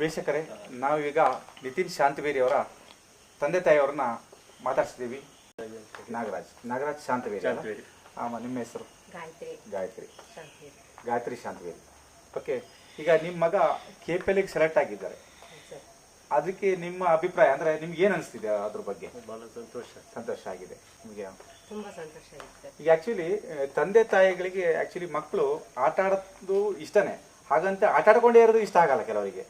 ವೀಕ್ಷಕರೇ ನಾವೀಗ ನಿತಿನ್ ಶಾಂತಿವೇರಿ ಅವರ ತಂದೆ ತಾಯಿಯವ್ರನ್ನ ಮಾತಾಡ್ಸಿದ್ದೀವಿ ನಾಗರಾಜ್ ನಾಗರಾಜ್ ಶಾಂತವೇರಿ? ಆಮ ನಿಮ್ಮ ಹೆಸರು? ಗಾಯತ್ರಿ. ಗಾಯತ್ರಿ. ಶಾಂತಿ ಗಾಯತ್ರಿ ಶಾಂತವೇರಿ. ಓಕೆ ಈಗ ನಿಮ್ಮ ಮಗ ಕೆ ಪಿ ಎಲ್ಗೆ ಸೆಲೆಕ್ಟ್ ಆಗಿದ್ದಾರೆ. ಅದಕ್ಕೆ ನಿಮ್ಮ ಅಭಿಪ್ರಾಯ ಅಂದ್ರೆ ನಿಮ್ಗೆ ಏನು ಅನಿಸ್ತಿದೆ ಅದ್ರ ಬಗ್ಗೆ? ಬಹಳ ಸಂತೋಷ. ಸಂತೋಷ ಆಗಿದೆ ನಿಮಗೆ? ತುಂಬ ಸಂತೋಷ ಈಗ ಆಕ್ಚುಲಿ ತಂದೆ ತಾಯಿಗಳಿಗೆ ಆಕ್ಚುಲಿ ಮಕ್ಕಳು ಆಟ ಆಡೋದು ಇಷ್ಟನೇ. ಹಾಗಂತ ಆಟಾಡ್ಕೊಂಡೇ ಇರೋದು ಇಷ್ಟ ಆಗಲ್ಲ ಕೆಲವರಿಗೆ.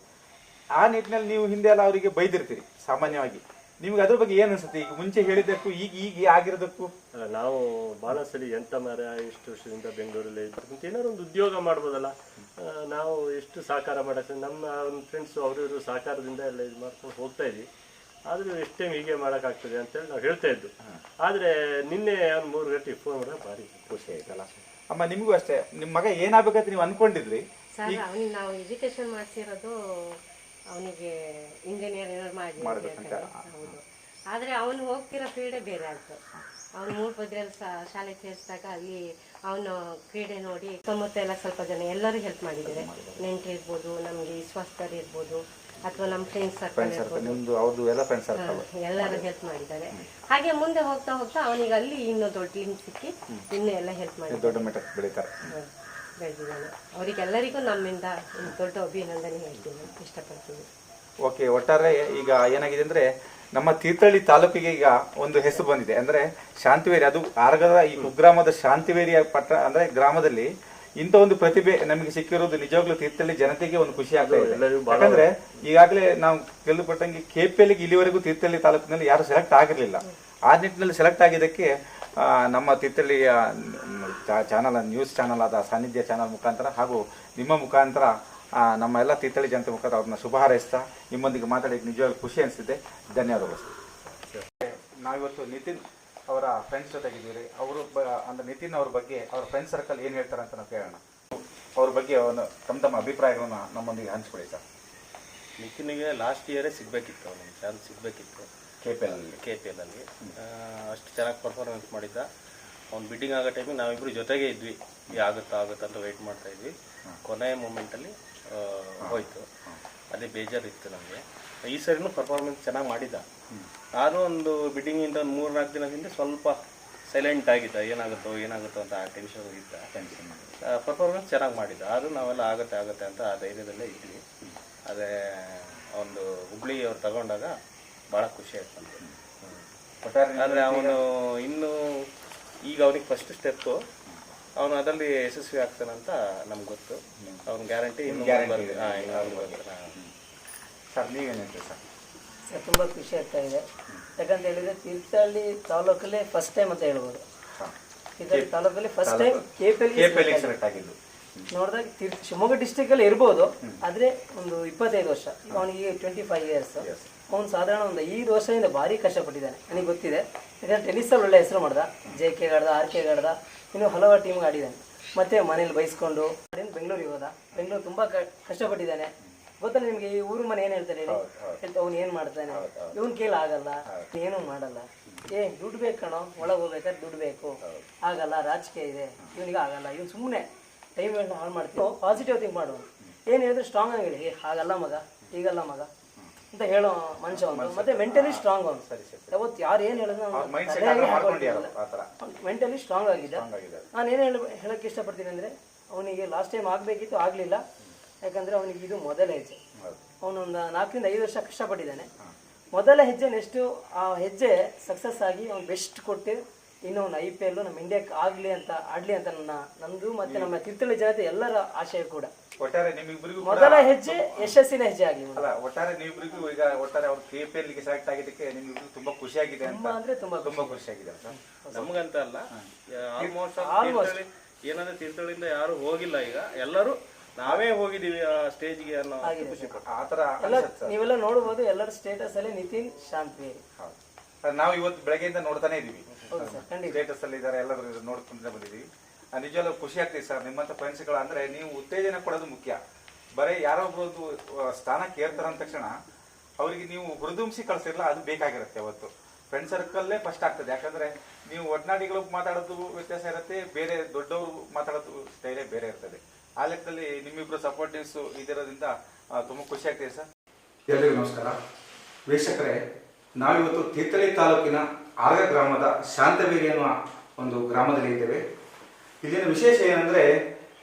ಆ ನಿಟ್ಟಿನಲ್ಲಿ ನೀವು ಹಿಂದೆ ಎಲ್ಲ ಅವರಿಗೆ ಬೈದಿರ್ತೀರಿ ಸಾಮಾನ್ಯವಾಗಿ. ನಿಮ್ಗೆ ಅದ್ರ ಬಗ್ಗೆ ಏನು ಅನ್ಸುತ್ತೆ? ಈಗ ಮುಂಚೆ ಹೇಳಿದ್ದಕ್ಕೂ ಈಗ ಈಗ ಆಗಿರೋದಕ್ಕೂ? ಅಲ್ಲ, ನಾವು ಬಹಳ ಸರಿ ಎಂತ ಮರ ಎಷ್ಟು ವರ್ಷದಿಂದ ಬೆಂಗಳೂರಲ್ಲಿ ಇದ್ದಂತ ಏನಾದ್ರು ಒಂದು ಉದ್ಯೋಗ ಮಾಡ್ಬೋದಲ್ಲ. ಆ, ನಾವು ಎಷ್ಟು ಸಹಕಾರ ಮಾಡಕ್ಕೆ ನಮ್ಮ ಫ್ರೆಂಡ್ಸ್ ಅವರು ಇವರು ಸಹಕಾರದಿಂದ ಎಲ್ಲ ಇದು ಮಾಡ್ಕೊಂಡು ಹೋಗ್ತಾ ಇದ್ವಿ. ಆದ್ರೂ ಎಷ್ಟು ಟೈಮ್ ಹೀಗೆ ಮಾಡೋಕ್ಕಾಗ್ತದೆ ಅಂತೇಳಿ ನಾವು ಹೇಳ್ತಾ ಇದ್ದು. ಆದ್ರೆ ನಿನ್ನೆ ಒಂದು ಮೂರು ಗಂಟೆ ಫೋನ್ ಮಾಡಿದ್ರೆ ಭಾರಿ ಖುಷಿ ಆಯ್ತಲ್ಲ. ಅಮ್ಮ ನಿಮಗೂ ಅಷ್ಟೇ. ನಿಮ್ಮ ಮಗ ಏನಾಗಬೇಕಂತ ನೀವು ಅನ್ಕೊಂಡಿದ್ರಿ? ಸರ್ ಅವನಿಗೆ ನಾವು ಎಜುಕೇಶನ್ ಮಾಡಿಸಿರೋದು ಅವನಿಗೆ ಇಂಜಿನಿಯರ್ ಮಾಡಿ ಮಾಡ್ಬೇಕಂತ. ಹೌದು. ಆದರೆ ಅವನು ಹೋಗ್ತಿರೋ ಕ್ರೀಡೆ ಬೇರೆ ಆಯಿತು. ಅವನು ಮೂಡ್ಪದ್ರಲ್ಲಿ ಶಾಲೆ ಸೇರಿಸಿದಾಗ ಅಲ್ಲಿ ಅವನು ಕ್ರೀಡೆ ನೋಡಿ ಸುತ್ತಮುತ್ತ ಎಲ್ಲ ಸ್ವಲ್ಪ ಜನ ಎಲ್ಲರೂ ಹೆಲ್ಪ್ ಮಾಡಿದ್ದಾರೆ. ನೆಂಟರು ಇರ್ಬೋದು ನಮಗೆ ಸ್ವಸ್ಥರಿರ್ಬೋದು ಇರ್ಬೋದು ಅಥವಾ ನಮ್ಮ ಫ್ರೆಂಡ್ಸ್ ಸರ್ಕಲ್ ಇರ್ಬೋದು. ಎಲ್ಲರೂ ಹೆಲ್ಪ್ ಮಾಡಿದ್ದಾರೆ. ಹಾಗೆ ಮುಂದೆ ಹೋಗ್ತಾ ಹೋಗ್ತಾ ಅವನಿಗೆ ಅಲ್ಲಿ ಇನ್ನೂ ದೊಡ್ಡ ಲಿಂಕ್ ಸಿಕ್ಕಿ ಇನ್ನೂ ಎಲ್ಲ ಹೆಲ್ಪ್ ಮಾಡಿದ್ದಾರೆ. ದೊಡ್ಡ ಮಟ್ಟಕ್ಕೆ ಬೆಳೀತಾರೆ. ಬೆಳೆದಿದ್ದಾನೆ ಅವರಿಗೆಲ್ಲರಿಗೂ ನಮ್ಮಿಂದ ಒಂದು ದೊಡ್ಡ ಅಭಿನಂದನೆ ಹೇಳ್ತೀನಿ. ಇಷ್ಟಪಡ್ತೀನಿ. ಓಕೆ ಒಟ್ಟಾರೆ ಈಗ ಏನಾಗಿದೆ ಅಂದ್ರೆ ನಮ್ಮ ತೀರ್ಥಹಳ್ಳಿ ತಾಲೂಕಿಗೆ ಈಗ ಒಂದು ಹೆಸರು ಬಂದಿದೆ. ಅಂದ್ರೆ ಶಾಂತಿವೇರಿ ಅದು ಆರ್ಗದ ಈ ಕುಗ್ರಾಮದ ಶಾಂತಿವೇರಿಯ ಪಟ್ಟ ಅಂದ್ರೆ ಗ್ರಾಮದಲ್ಲಿ ಇಂಥ ಒಂದು ಪ್ರತಿಭೆ ನಮಗೆ ಸಿಕ್ಕಿರೋದು ನಿಜವಾಗ್ಲೂ ತೀರ್ಥಹಳ್ಳಿ ಜನತೆಗೆ ಒಂದು ಖುಷಿ ಆಗ್ತಾ ಇದೆ. ಎಲ್ಲರಿಗೂ ಬಹಳ ಯಾಕಂದ್ರೆ ಈಗಾಗಲೇ ನಾವು ಕೇಳಲ್ಪಟ್ಟಂಗೆ ಕೆಪಿಎಲ್ಗೆ ಇಲ್ಲಿವರೆಗೂ ತೀರ್ಥಹಳ್ಳಿ ತಾಲೂಕಿನಲ್ಲಿ ಯಾರು ಸೆಲೆಕ್ಟ್ ಆಗಿರಲಿಲ್ಲ. ಆ ನಿಟ್ಟಿನಲ್ಲಿ ಸೆಲೆಕ್ಟ್ ಆಗಿದ್ದಕ್ಕೆ ನಮ್ಮ ತಿತ್ತಳಿಯ ಚಾನಲ್, ನ್ಯೂಸ್ ಚಾನಲ್ ಆದ ಸಾನ್ನಿಧ್ಯ ಚಾನಲ್ ಮುಖಾಂತರ ಹಾಗೂ ನಿಮ್ಮ ಮುಖಾಂತರ ನಮ್ಮ ಎಲ್ಲ ತಿತ್ತಳಿ ಜನತೆ ಮುಖಾಂತರ ಅವ್ರನ್ನ ಶುಭ ಹಾರೈಸ್ತಾ, ನಿಮ್ಮೊಂದಿಗೆ ಮಾತಾಡೋಕ್ಕೆ ನಿಜವಾಗ್ಲೂ ಖುಷಿ ಅನಿಸಿದೆ ಧನ್ಯವಾದಗಳು. ನಾವಿವತ್ತು ನಿತಿನ್ ಅವರ ಫ್ರೆಂಡ್ಸ್ ಜೊತೆಗಿದ್ದೀರಿ. ಅವರು ಅಂದ್ರೆ ನಿತಿನ್ ಅವ್ರ ಬಗ್ಗೆ, ಅವ್ರ ಫ್ರೆಂಡ್ ಸರ್ಕಲ್ ಏನು ಹೇಳ್ತಾರೆ ಅಂತ ನಾವು ಕೇಳೋಣ. ಅವ್ರ ಬಗ್ಗೆ ಅವನು, ತಮ್ಮ ತಮ್ಮ ಅಭಿಪ್ರಾಯಗಳನ್ನು ನಮ್ಮೊಂದಿಗೆ ಹಂಚ್ಕೊಳ್ಳಿ ಸರ್. ನಿತಿನ್ಗೆ ಲಾಸ್ಟ್ ಇಯರೇ ಸಿಗಬೇಕಿತ್ತು ಅವನಿಗೆ chance ಸಿಗಬೇಕಿತ್ತು. K P L K P ಅಷ್ಟು ಚೆನ್ನಾಗಿ ಪರ್ಫಾರ್ಮೆನ್ಸ್ ಮಾಡಿದ್ದ. ಅವ್ನು ಬಿಡ್ಡಿಂಗ್ ಆಗೋ ಟೈಮಿಗೆ ನಾವಿಬ್ಬರು ಜೊತೆಗೆ ಇದ್ವಿ. ಆಗುತ್ತಾ ಆಗುತ್ತಾ ಅಂತ ವೆಯ್ಟ್ ಮಾಡ್ತಾ ಇದ್ವಿ. ಕೊನೆಯ ಮೂಮೆಂಟಲ್ಲಿ ಹೋಯಿತು. ಅದೇ ಬೇಜಾರಿತ್ತು ನಮಗೆ. ಈ ಸರಿನೂ ಪರ್ಫಾರ್ಮೆನ್ಸ್ ಚೆನ್ನಾಗಿ ಮಾಡಿದ್ದ. ನಾನು ಒಂದು ಬಿಡ್ಡಿಂಗಿಂದ ಒಂದು ಮೂರು ನಾಲ್ಕು ದಿನದಿಂದ ಸ್ವಲ್ಪ ಸೈಲೆಂಟ್ ಆಗಿದ್ದ. ಏನಾಗುತ್ತೋ ಏನಾಗುತ್ತೋ ಅಂತ ಟೆನ್ಷನ್ ಇದ್ದ. ಪರ್ಫಾರ್ಮೆನ್ಸ್ ಚೆನ್ನಾಗಿ ಮಾಡಿದ್ದ. ಆದರೂ ನಾವೆಲ್ಲ ಆಗುತ್ತೆ ಆಗುತ್ತೆ ಅಂತ ಆ ಧೈರ್ಯದಲ್ಲೇ ಇದ್ವಿ. ಅದೇ ಒಂದು ಹುಬ್ಳಿ ಅವ್ರು ತಗೊಂಡಾಗ ಭಾಳ ಖುಷಿ ಆಯ್ತು ಆದರೆ ಅವನು ಇನ್ನೂ ಈಗ ಅವನಿಗೆ ಫಸ್ಟ್ ಸ್ಟೆಪ್ಪು ಅವನು ಅದರಲ್ಲಿ ಯಶಸ್ವಿ ಆಗ್ತಾನಂತ ನಮ್ಗೆ ಗೊತ್ತು. ಅವ್ನ ಗ್ಯಾರಂಟಿ. ಸರ್ ನೀವೇನು ಸರ್? ಸರ್ ತುಂಬ ಖುಷಿ ಆಗ್ತಾ ಇದೆ. ಯಾಕಂತ ಹೇಳಿದ್ರೆ ತೀರ್ಥಹಳ್ಳಿ ತಾಲೂಕಲ್ಲೇ ಫಸ್ಟ್ ಟೈಮ್ ಅಂತ ಹೇಳ್ಬೋದು. ಹಾಂ. ತೀರ್ಥಹಳ್ಳಿ ತಾಲೂಕಲ್ಲಿ first time K P select ಆಗಿದ್ದು. ನೋಡಿದಾಗ ತೀರ್ಥ ಶಿವಮೊಗ್ಗ ಡಿಸ್ಟಿಕ್ ಅಲ್ಲಿ ಇರ್ಬೋದು ಆದ್ರೆ ಒಂದು ಇಪ್ಪತ್ತೈದು ವರ್ಷ. ಈಗ ಅವನಿಗೆ ಟ್ವೆಂಟಿ ಫೈವ್ ಇಯರ್ಸ್ ಅವನು ಸಾಧಾರಣ ಒಂದು ಐದು ವರ್ಷದಿಂದ ಭಾರಿ ಕಷ್ಟಪಟ್ಟಿದ್ದಾನೆ. ನನಗೆ ಗೊತ್ತಿದೆ. ಯಾಕಂದರೆ ಟೆನಿಸಲ್ಲಿ ಒಳ್ಳೆ ಹೆಸರು ಮಾಡ್ದ. ಜೆ ಕೆ ಆಡ್ದ ಆರ್ ಕೆ ಆಡ್ದ ಇನ್ನು ಹಲವಾರು ಟೀಮ್ಗೆ ಆಡಿದ್ದಾನೆ. ಮತ್ತು ಮನೇಲಿ ಬೈಸ್ಕೊಂಡು ಬೆಂಗಳೂರಿಗೆ ಹೋದ. ಬೆಂಗಳೂರು ತುಂಬ ಕಷ್ಟಪಟ್ಟಿದ್ದಾನೆ. ಗೊತ್ತಲ್ಲ ನಿಮಗೆ ಈ ಊರು ಮನೆ ಏನು ಹೇಳ್ತಾರೆ ಹೇಳಿ? ಹೇಳ್ತಾ ಅವ್ನು ಏನು ಮಾಡ್ತಾನೆ? ಇವನ್ ಕೇಳ ಆಗಲ್ಲ. ಏನು ಮಾಡಲ್ಲ. ಏ ದುಡ್ಡು ಬೇಕು ಕಣೋ. ಒಳಗೆ ಹೋಗ್ಬೇಕಾದ್ರೆ ದುಡ್ಡು ಬೇಕು. ಆಗಲ್ಲ ರಾಜಕೀಯ ಇದೆ. ಇವನಿಗೆ ಆಗಲ್ಲ. ಇವ್ನು ಸುಮ್ಮನೆ ಟೈಮ್ ಹಾಳು ಮಾಡ್ತೀವಿ ಪಾಸಿಟಿವ್ ಥಿಂಕ್ ಮಾಡುವ ಏನು ಹೇಳಿದ್ರೆ ಸ್ಟ್ರಾಂಗ್ ಆಗಿ ಹೇಳಿ. ಏ ಹಾಗಲ್ಲ ಮಗ ಈಗಲ್ಲ ಮಗ. ಅಂತ ಹೇಳೋ ಮನುಷ್ಯ ಅವನು. ಮತ್ತೆ ಮೆಂಟಲಿ ಸ್ಟ್ರಾಂಗ್ ಅವನು. ಯಾವತ್ತು ಯಾರು ಏನು ಹೇಳಿದ್ರು ಮೆಂಟಲಿ ಸ್ಟ್ರಾಂಗ್ ಆಗಿದ್ದ ಆಗಿದ್ದಾರೆ. ನಾನು ಏನು ಹೇಳ ಹೇಳಕ್ಕೆ ಇಷ್ಟಪಡ್ತೀನಿ ಅಂದರೆ ಅವನಿಗೆ ಲಾಸ್ಟ್ ಟೈಮ್ ಆಗಬೇಕಿತ್ತು ಆಗಲಿಲ್ಲ. ಯಾಕಂದರೆ ಅವನಿಗೆ ಇದು ಮೊದಲ ಹೆಜ್ಜೆ. ಅವನೊಂದು ನಾಲ್ಕರಿಂದ ಐದು ವರ್ಷ ಕಷ್ಟಪಟ್ಟಿದ್ದಾನೆ. ಮೊದಲ ಹೆಜ್ಜೆ ನೆಕ್ಸ್ಟು ಆ ಹೆಜ್ಜೆ ಸಕ್ಸಸ್ ಆಗಿ ಅವ್ನು ಬೆಸ್ಟ್ ಕೊಟ್ಟು ಇನ್ನೂ ಒಂದು ಐ ಪಿ ಎಲ್ ನಮ್ಮ ಇಂಡಿಯಾಕ್ಕೆ ಆಗಲಿ ಅಂತ ಆಡಲಿ ಅಂತ ನನ್ನ ನಂದು ಮತ್ತೆ ನಮ್ಮ ತೀರ್ಥಹಳ್ಳಿ ಜನತೆ ಎಲ್ಲರ ಆಶಯ ಕೂಡ. ಒಟ್ಟಾರೆ ನಿಮ್ಮಿಬ್ಬರಿಗೂ ಮೊದಲ ಹೆಜ್ಜೆ ಯಶಸ್ಸಿನ ಹೆಜ್ಜೆ ಆಗಲಿ ಅಲ್ಲ ಒಟ್ಟಾರೆ ನೀವಿಬ್ರಿಗೂ ಈಗ ಒಟ್ಟಾರೆ ಅವ್ರು ಕೆ ಪಿ ಎಲ್ಗೆ ಸೆಲೆಕ್ಟ್ ಆಗಿದ್ದಕ್ಕೆ ನಿಮ್ಗೆ ತುಂಬಾ ಖುಷಿಯಾಗಿದೆ ಆಗಿದೆ ಅಂತ ಅಂದ್ರೆ ತುಂಬಾ ತುಂಬಾ ಖುಷಿಯಾಗಿದೆ ನಮಗಂತ ಅಲ್ಲ ಆಲ್ಮೋಸ್ಟ್ ಏನಂದ್ರೆ ತಿರ್ತಳಿಂದ ಯಾರು ಹೋಗಿಲ್ಲ ಈಗ. ಎಲ್ಲರೂ ನಾವೇ ಹೋಗಿದೀವಿ ಆ ಸ್ಟೇಜ್ಗೆ ಅನ್ನೋ ಖುಷಿ ಆತರ ನೀವೆಲ್ಲ ನೋಡಬಹುದು ಎಲ್ಲರ ಸ್ಟೇಟಸ್ ಅಲ್ಲಿ ನಿತಿನ್ ಶಾಂತಿ. ನಾವು ಇವತ್ತು ಬೆಳಗ್ಗೆಯಿಂದ ನೋಡ್ತಾನೆ ಇದೀವಿ. ಸ್ಟೇಟಸ್ ಅಲ್ಲಿ ಇದ್ದಾರೆ ಎಲ್ಲರೂ ಇದನ್ನ ನೋಡ್ಕೊಂಡೇ ಬಂದಿದ್ದೀವಿ. ನಿಜವಾಗ್ಲೂ ಖುಷಿ ಆಗ್ತೀವಿ ಸರ್ ನಿಮ್ಮಂತ ಫ್ರೆಂಡ್ಸ್ಗಳು ಅಂದ್ರೆ ನೀವು ಉತ್ತೇಜನ ಕೊಡೋದು ಮುಖ್ಯ. ಬರೀ ಯಾರೋ ಒಬ್ಬರದ್ದು ಸ್ಥಾನಕ್ಕೆ ಏರ್ತಾರ ಅಂದ ತಕ್ಷಣ ಅವರಿಗೆ ನೀವು ಹುರಿದುಂಬಿಸಿ ಕಳ್ಸಿರಲ್ಲ ಅದು ಬೇಕಾಗಿರುತ್ತೆ ಅವತ್ತು ಫ್ರೆಂಡ್ ಸರ್ಕಲ್ಲೇ ಫಸ್ಟ್ ಆಗ್ತದೆ. ಯಾಕಂದ್ರೆ ನೀವು ಒಡನಾಡಿಗಳು ಮಾತಾಡೋದು ವ್ಯತ್ಯಾಸ ಇರುತ್ತೆ ಬೇರೆ ದೊಡ್ಡವರು ಮಾತಾಡೋದು ಸ್ಟೈಲೇ ಬೇರೆ ಇರ್ತದೆ. ಆ ಲೆಕ್ಕದಲ್ಲಿ ನಿಮ್ಮಿಬ್ರು ಸಪೋರ್ಟಿವ್ಸ್ ಇದಿರೋದ್ರಿಂದ ತುಂಬಾ ಖುಷಿ ಆಗ್ತಿದೆ ಸರ್. ಎಲ್ಲರಿಗೂ ನಮಸ್ಕಾರ. ವೀಕ್ಷಕರೇ ನಾವಿವತ್ತು ತೀರ್ಥಳ್ಳಿ ತಾಲೂಕಿನ ಆರ್ಗ ಗ್ರಾಮದ ಶಾಂತವೀರಿ ಎನ್ನುವ ಒಂದು ಗ್ರಾಮದಲ್ಲಿ ಇದ್ದೇವೆ. ಇಲ್ಲಿನ ವಿಶೇಷ ಏನಂದ್ರೆ,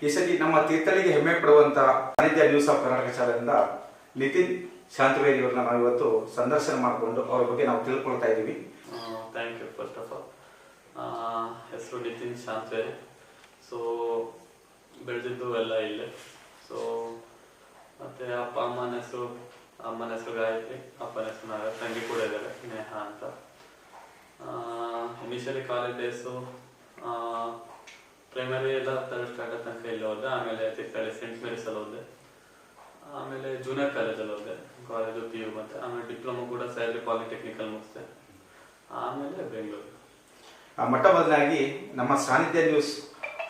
ಈ ಸತಿ ನಮ್ಮ ತೀರ್ಥಳಿಗೆ ಹೆಮ್ಮೆ ಪಡುವಂತಹ ವಾಣಿಜ್ಯ ನ್ಯೂಸ್ ಆಫ್ ಕರ್ನಾಟಕ ಶಾಲೆಯಿಂದ ನಿತಿನ್ ಶಾಂತವೇರಿ ಅವ್ರನ್ನ ನಾವಿವತ್ತು ಸಂದರ್ಶನ ಮಾಡಿಕೊಂಡು ಅವ್ರ ಬಗ್ಗೆ ನಾವು ತಿಳ್ಕೊಳ್ತಾ ಇದ್ದೀವಿ. Thank you first of all ಹೆಸರು ನಿತಿನ್ ಶಾಂತವೇರಿ. ಸೊ ಬೆಳೆದಿದ್ದು ಎಲ್ಲ ಇಲ್ಲೇ. ಸೊ ಮತ್ತೆ ಅಪ್ಪ, ಅಮ್ಮನ ಹೆಸರು ಅಮ್ಮನ ಹೆಸರು ಗಾಯತ್ರಿ, ಅಪ್ಪನ ಹೆಸರು ನಾಗ ತಂಗಿ ಕೂಡ ಇದ್ದಾರೆ ನೇಹ ಅಂತ. ಇನಿಷಿಯಲಿ ಕಾಲೇಜ್ ಡೇಸು ಪ್ರೈಮರಿ ಎಲ್ಲ ತರ್ಡ್ ಸ್ಟ್ಯಾಂಡರ್ಡ್ ತನಕ ಇಲ್ಲಿ ಹೋದೆ. ಆಮೇಲೆ ತಿರ್ಕಳಿ ಸೆಂಟ್ ಮೇರಿಸಲ್ಲಿ ಹೋದೆ. ಆಮೇಲೆ ಜೂನಿಯರ್ ಕಾಲೇಜಲ್ಲಿ ಹೋದೆ. ಕಾಲೇಜು ಪಿ ಯು ಮತ್ತೆ. ಆಮೇಲೆ ಡಿಪ್ಲೊಮಾ ಕೂಡ ಸ್ಯಾಲ್ರಿ ಪಾಲಿಟೆಕ್ನಿಕಲ್ ಮುಗಿಸ್ದೆ. ಆಮೇಲೆ ಬೆಂಗಳೂರು ಮೊಟ್ಟ ಮೊದಲಾಗಿ ನಮ್ಮ ಸಾನ್ನಿಧ್ಯ ನ್ಯೂಸ್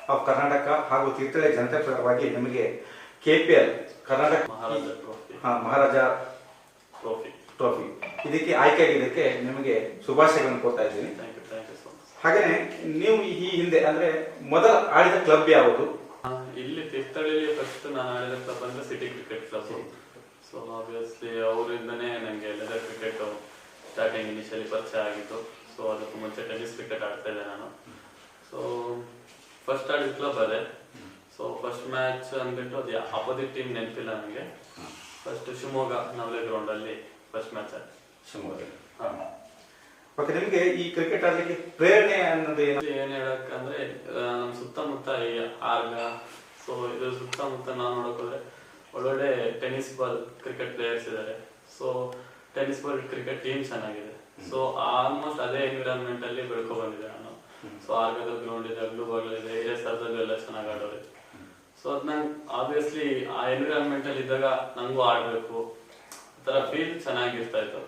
ಆಫ್ ಕರ್ನಾಟಕ ಹಾಗೂ ತೀರ್ಥಳ್ಳಿ ಜನತೆ ಪರವಾಗಿ ನಿಮಗೆ K P L Karnataka Maharaja trophy ಹಾ, ಮಹಾರಾಜ ಟ್ರೋಫಿ ಟ್ರೋಫಿ ಇದಕ್ಕೆ ಆಯ್ಕೆಯಾಗಿದ್ದಕ್ಕೆ ನಿಮಗೆ ಶುಭಾಶಯಗಳನ್ನು ಕೊಡ್ತಾ ಇದ್ದೀನಿ. ಹಾಗೇನೆ ನೀವು ಈ ಹಿಂದೆ ಅಂದ್ರೆ ಮೊದಲ ಆಡಿದ ಕ್ಲಬ್ ಯಾವುದು? ಇಲ್ಲಿ ತೀರ್ಥಹಳ್ಳಿಲಿ ಫಸ್ಟ್ ನಾನು ಆಡಿದ ಕ್ಲಬ್ ಅಂದ್ರೆ city cricket club so obviously ಅವರಿಂದನೇ ನನಗೆ ಲೆದರ್ ಕ್ರಿಕೆಟ್ ಸ್ಟಾರ್ಟಿಂಗ್ ಇನಿಷಿಯಲಿ ಪರಿಚಯ ಆಗಿತ್ತು. ಸೊ ಅದಕ್ಕೂ ಮುಂಚೆ ಟೆನ್ನಿಸ್ ಕ್ರಿಕೆಟ್ ಆಡ್ತಾ ಇದ್ದೆ ನಾನು. ಸೊ ಫಸ್ಟ್ ಆಡಿದ ಕ್ಲಬ್ ಅದೇ. ಸೊ ಫಸ್ಟ್ ಮ್ಯಾಚ್ ಅಂದ್ಬಿಟ್ಟು ಅದು ಅಪೋಸಿಟ್ ಟೀಮ್ ನೆನಪಿಲ್ಲ ನನಗೆ. ಫಸ್ಟ್ ಶಿವಮೊಗ್ಗ ನವಲೆ ಗ್ರೌಂಡ್ ಅಲ್ಲಿ ಫಸ್ಟ್ ಮ್ಯಾಚ್ ಆಯ್ತು. ಶಿವಮೊಗ್ಗದಲ್ಲಿ ಹಾ. ಓಕೆ ನಿಮಗೆ ಈ ಕ್ರಿಕೆಟ್ ಆಡ್ಲಿಕ್ಕೆ ಪ್ರೇರಣೆ ಅನ್ನೋದು ಏನು? ಏನು ಹೇಳಕ್ಕಂದ್ರೆ ನಮ್ಮ ನಮ್ ಸುತ್ತಮುತ್ತ ಈ ಆರ್ಗ ಸೊ ಇದ್ರ ಸುತ್ತಮುತ್ತ ನಾವು ನೋಡೋಕೋದ್ರೆ ಒಳ್ಳೊಳ್ಳೆ ಟೆನ್ನಿಸ್ ಬಾಲ್ ಕ್ರಿಕೆಟ್ ಪ್ಲೇಯರ್ಸ್ ಇದ್ದಾರೆ so tennis ball cricket team ಚೆನ್ನಾಗಿದೆ. ಸೊ ಆಲ್ಮೋಸ್ಟ್ ಅದೇ ಎನ್ವಿರಾನ್ಮೆಂಟ್ ಅಲ್ಲಿ ಬೆಳ್ಕೊ ಬಂದಿದೆ ನಾನು. ಸೊ ಆರ್ಗದ ಗ್ರೌಂಡ್ ಇದೆ ಅಗ್ಲು ಬಾಲ್ ಇದೆ ಹಿರಿಯ ಸ್ಥಳದಲ್ಲೂ ಎಲ್ಲ ಚೆನ್ನಾಗಿ ಆಡೋರು. ಸೊ ಅದ್ ನಂಗೆ ಆಬ್ವಿಯಸ್ಲಿ ಆ ಎನ್ವಿರಾನ್ಮೆಂಟ್ ಅಲ್ಲಿ ಇದ್ದಾಗ ನಂಗೂ ಆಡ್ಬೇಕು. ತರ ಫೀಲ್ ಚೆನ್ನಾಗಿರ್ತಾ ಇತ್ತು.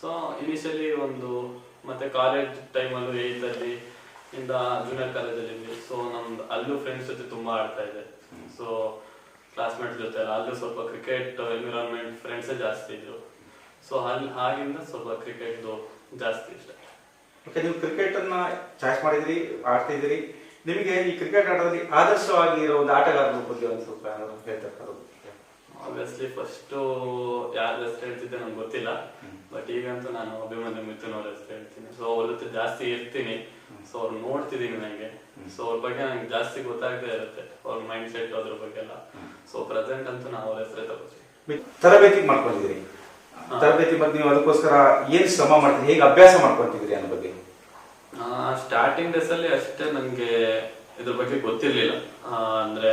ಸೊ ಇನಿಷಿಯಲಿ ಒಂದು ಮತ್ತೆ ಕಾಲೇಜ್ ಟೈಮಲ್ಲೂ ಏಯ್ತಲ್ಲಿ ಇಂದ ಜೂನಿಯರ್ ಕಾಲೇಜಲ್ಲಿ ಇದ್ವಿ ಸೊ ನಮ್ದು ಅಲ್ಲೂ ಫ್ರೆಂಡ್ಸ್ ಜೊತೆ ತುಂಬಾ ಆಡ್ತಾ ಇದೆ ಸೊ ಕ್ಲಾಸ್ಮೇಟ್ ಜೊತೆ ಅಲ್ಲ ಅಲ್ಲೂ ಸ್ವಲ್ಪ ಕ್ರಿಕೆಟ್ ಎನ್ವಿರಾನ್ಮೆಂಟ್ ಫ್ರೆಂಡ್ಸೇ ಜಾಸ್ತಿ ಇದ್ರು. ಸೊ ಅಲ್ಲಿ ಆಗಿಂದ ಸ್ವಲ್ಪ ಕ್ರಿಕೆಟ್ದು ಜಾಸ್ತಿ ಇಷ್ಟ. ಓಕೆ ನೀವು ಕ್ರಿಕೆಟ್ ಅನ್ನ ಚಾಯ್ಸ್ ಮಾಡಿದ್ರಿ ಆಡ್ತಿದ್ದೀರಿ ನಿಮಗೆ ಈ ಕ್ರಿಕೆಟ್ ಆಟದಲ್ಲಿ ಆದರ್ಶವಾಗಿರೋ ಒಂದು ಆಟಗಾರರ ಬಗ್ಗೆ ಒಂದು ಸ್ವಲ್ಪ ಹೇಳ್ತಕ್ಕಂಥದ್ದು ಹೇಳ್ತಾರೆ ಆಬ್ವಿಯಸ್ಲಿ ಫಸ್ಟ್ ಯಾರು ಹೆಸರು ಹೇಳ್ತಿದ್ದೆ ನಂಗೆ ಗೊತ್ತಿಲ್ಲ. ಬಟ್ ಈಗಂತೂ ನಾನು ಅಭಿಮನ್ಯು ಮಿಥುನ್ ಅವ್ರ ಹೆಸರು ಹೇಳ್ತೀನಿ. ಸೊ ಅವ್ರ ಜೊತೆ ಜಾಸ್ತಿ ಇರ್ತೀನಿ. ಸೊ ಅವ್ರು ನೋಡ್ತಿದ್ದೀನಿ ನನಗೆ ಸೊ ಅವ್ರ ಬಗ್ಗೆ ನನಗೆ ಜಾಸ್ತಿ ಗೊತ್ತಾಗ್ತಾ ಇರುತ್ತೆ. ಅವ್ರ ಮೈಂಡ್ ಸೆಟ್ ಅದ್ರ ಬಗ್ಗೆ ಎಲ್ಲ ಸೊ ಪ್ರೆಸೆಂಟ್ ಅಂತೂ ನಾನು ಅವ್ರ ಹೆಸರೇ ತಗೋತೀನಿ. ತರಬೇತಿ ಮಾಡ್ಕೊಂಡಿದ್ದೀರಿ. ತರಬೇತಿ ಬಗ್ಗೆ ನೀವು ಅದಕ್ಕೋಸ್ಕರ ಏನ್ ಶ್ರಮ ಮಾಡ್ತೀರಿ? ಹೇಗೆ ಅಭ್ಯಾಸ ಮಾಡ್ಕೊಂತಿದ್ದೀರಿ ಅನ್ನೋ ಬಗ್ಗೆ? ಸ್ಟಾರ್ಟಿಂಗ್ ಡೇಸ್ ಅಲ್ಲಿ ಅಷ್ಟೇ ನನಗೆ ಇದ್ರ ಬಗ್ಗೆ ಗೊತ್ತಿರ್ಲಿಲ್ಲ. ಅಂದ್ರೆ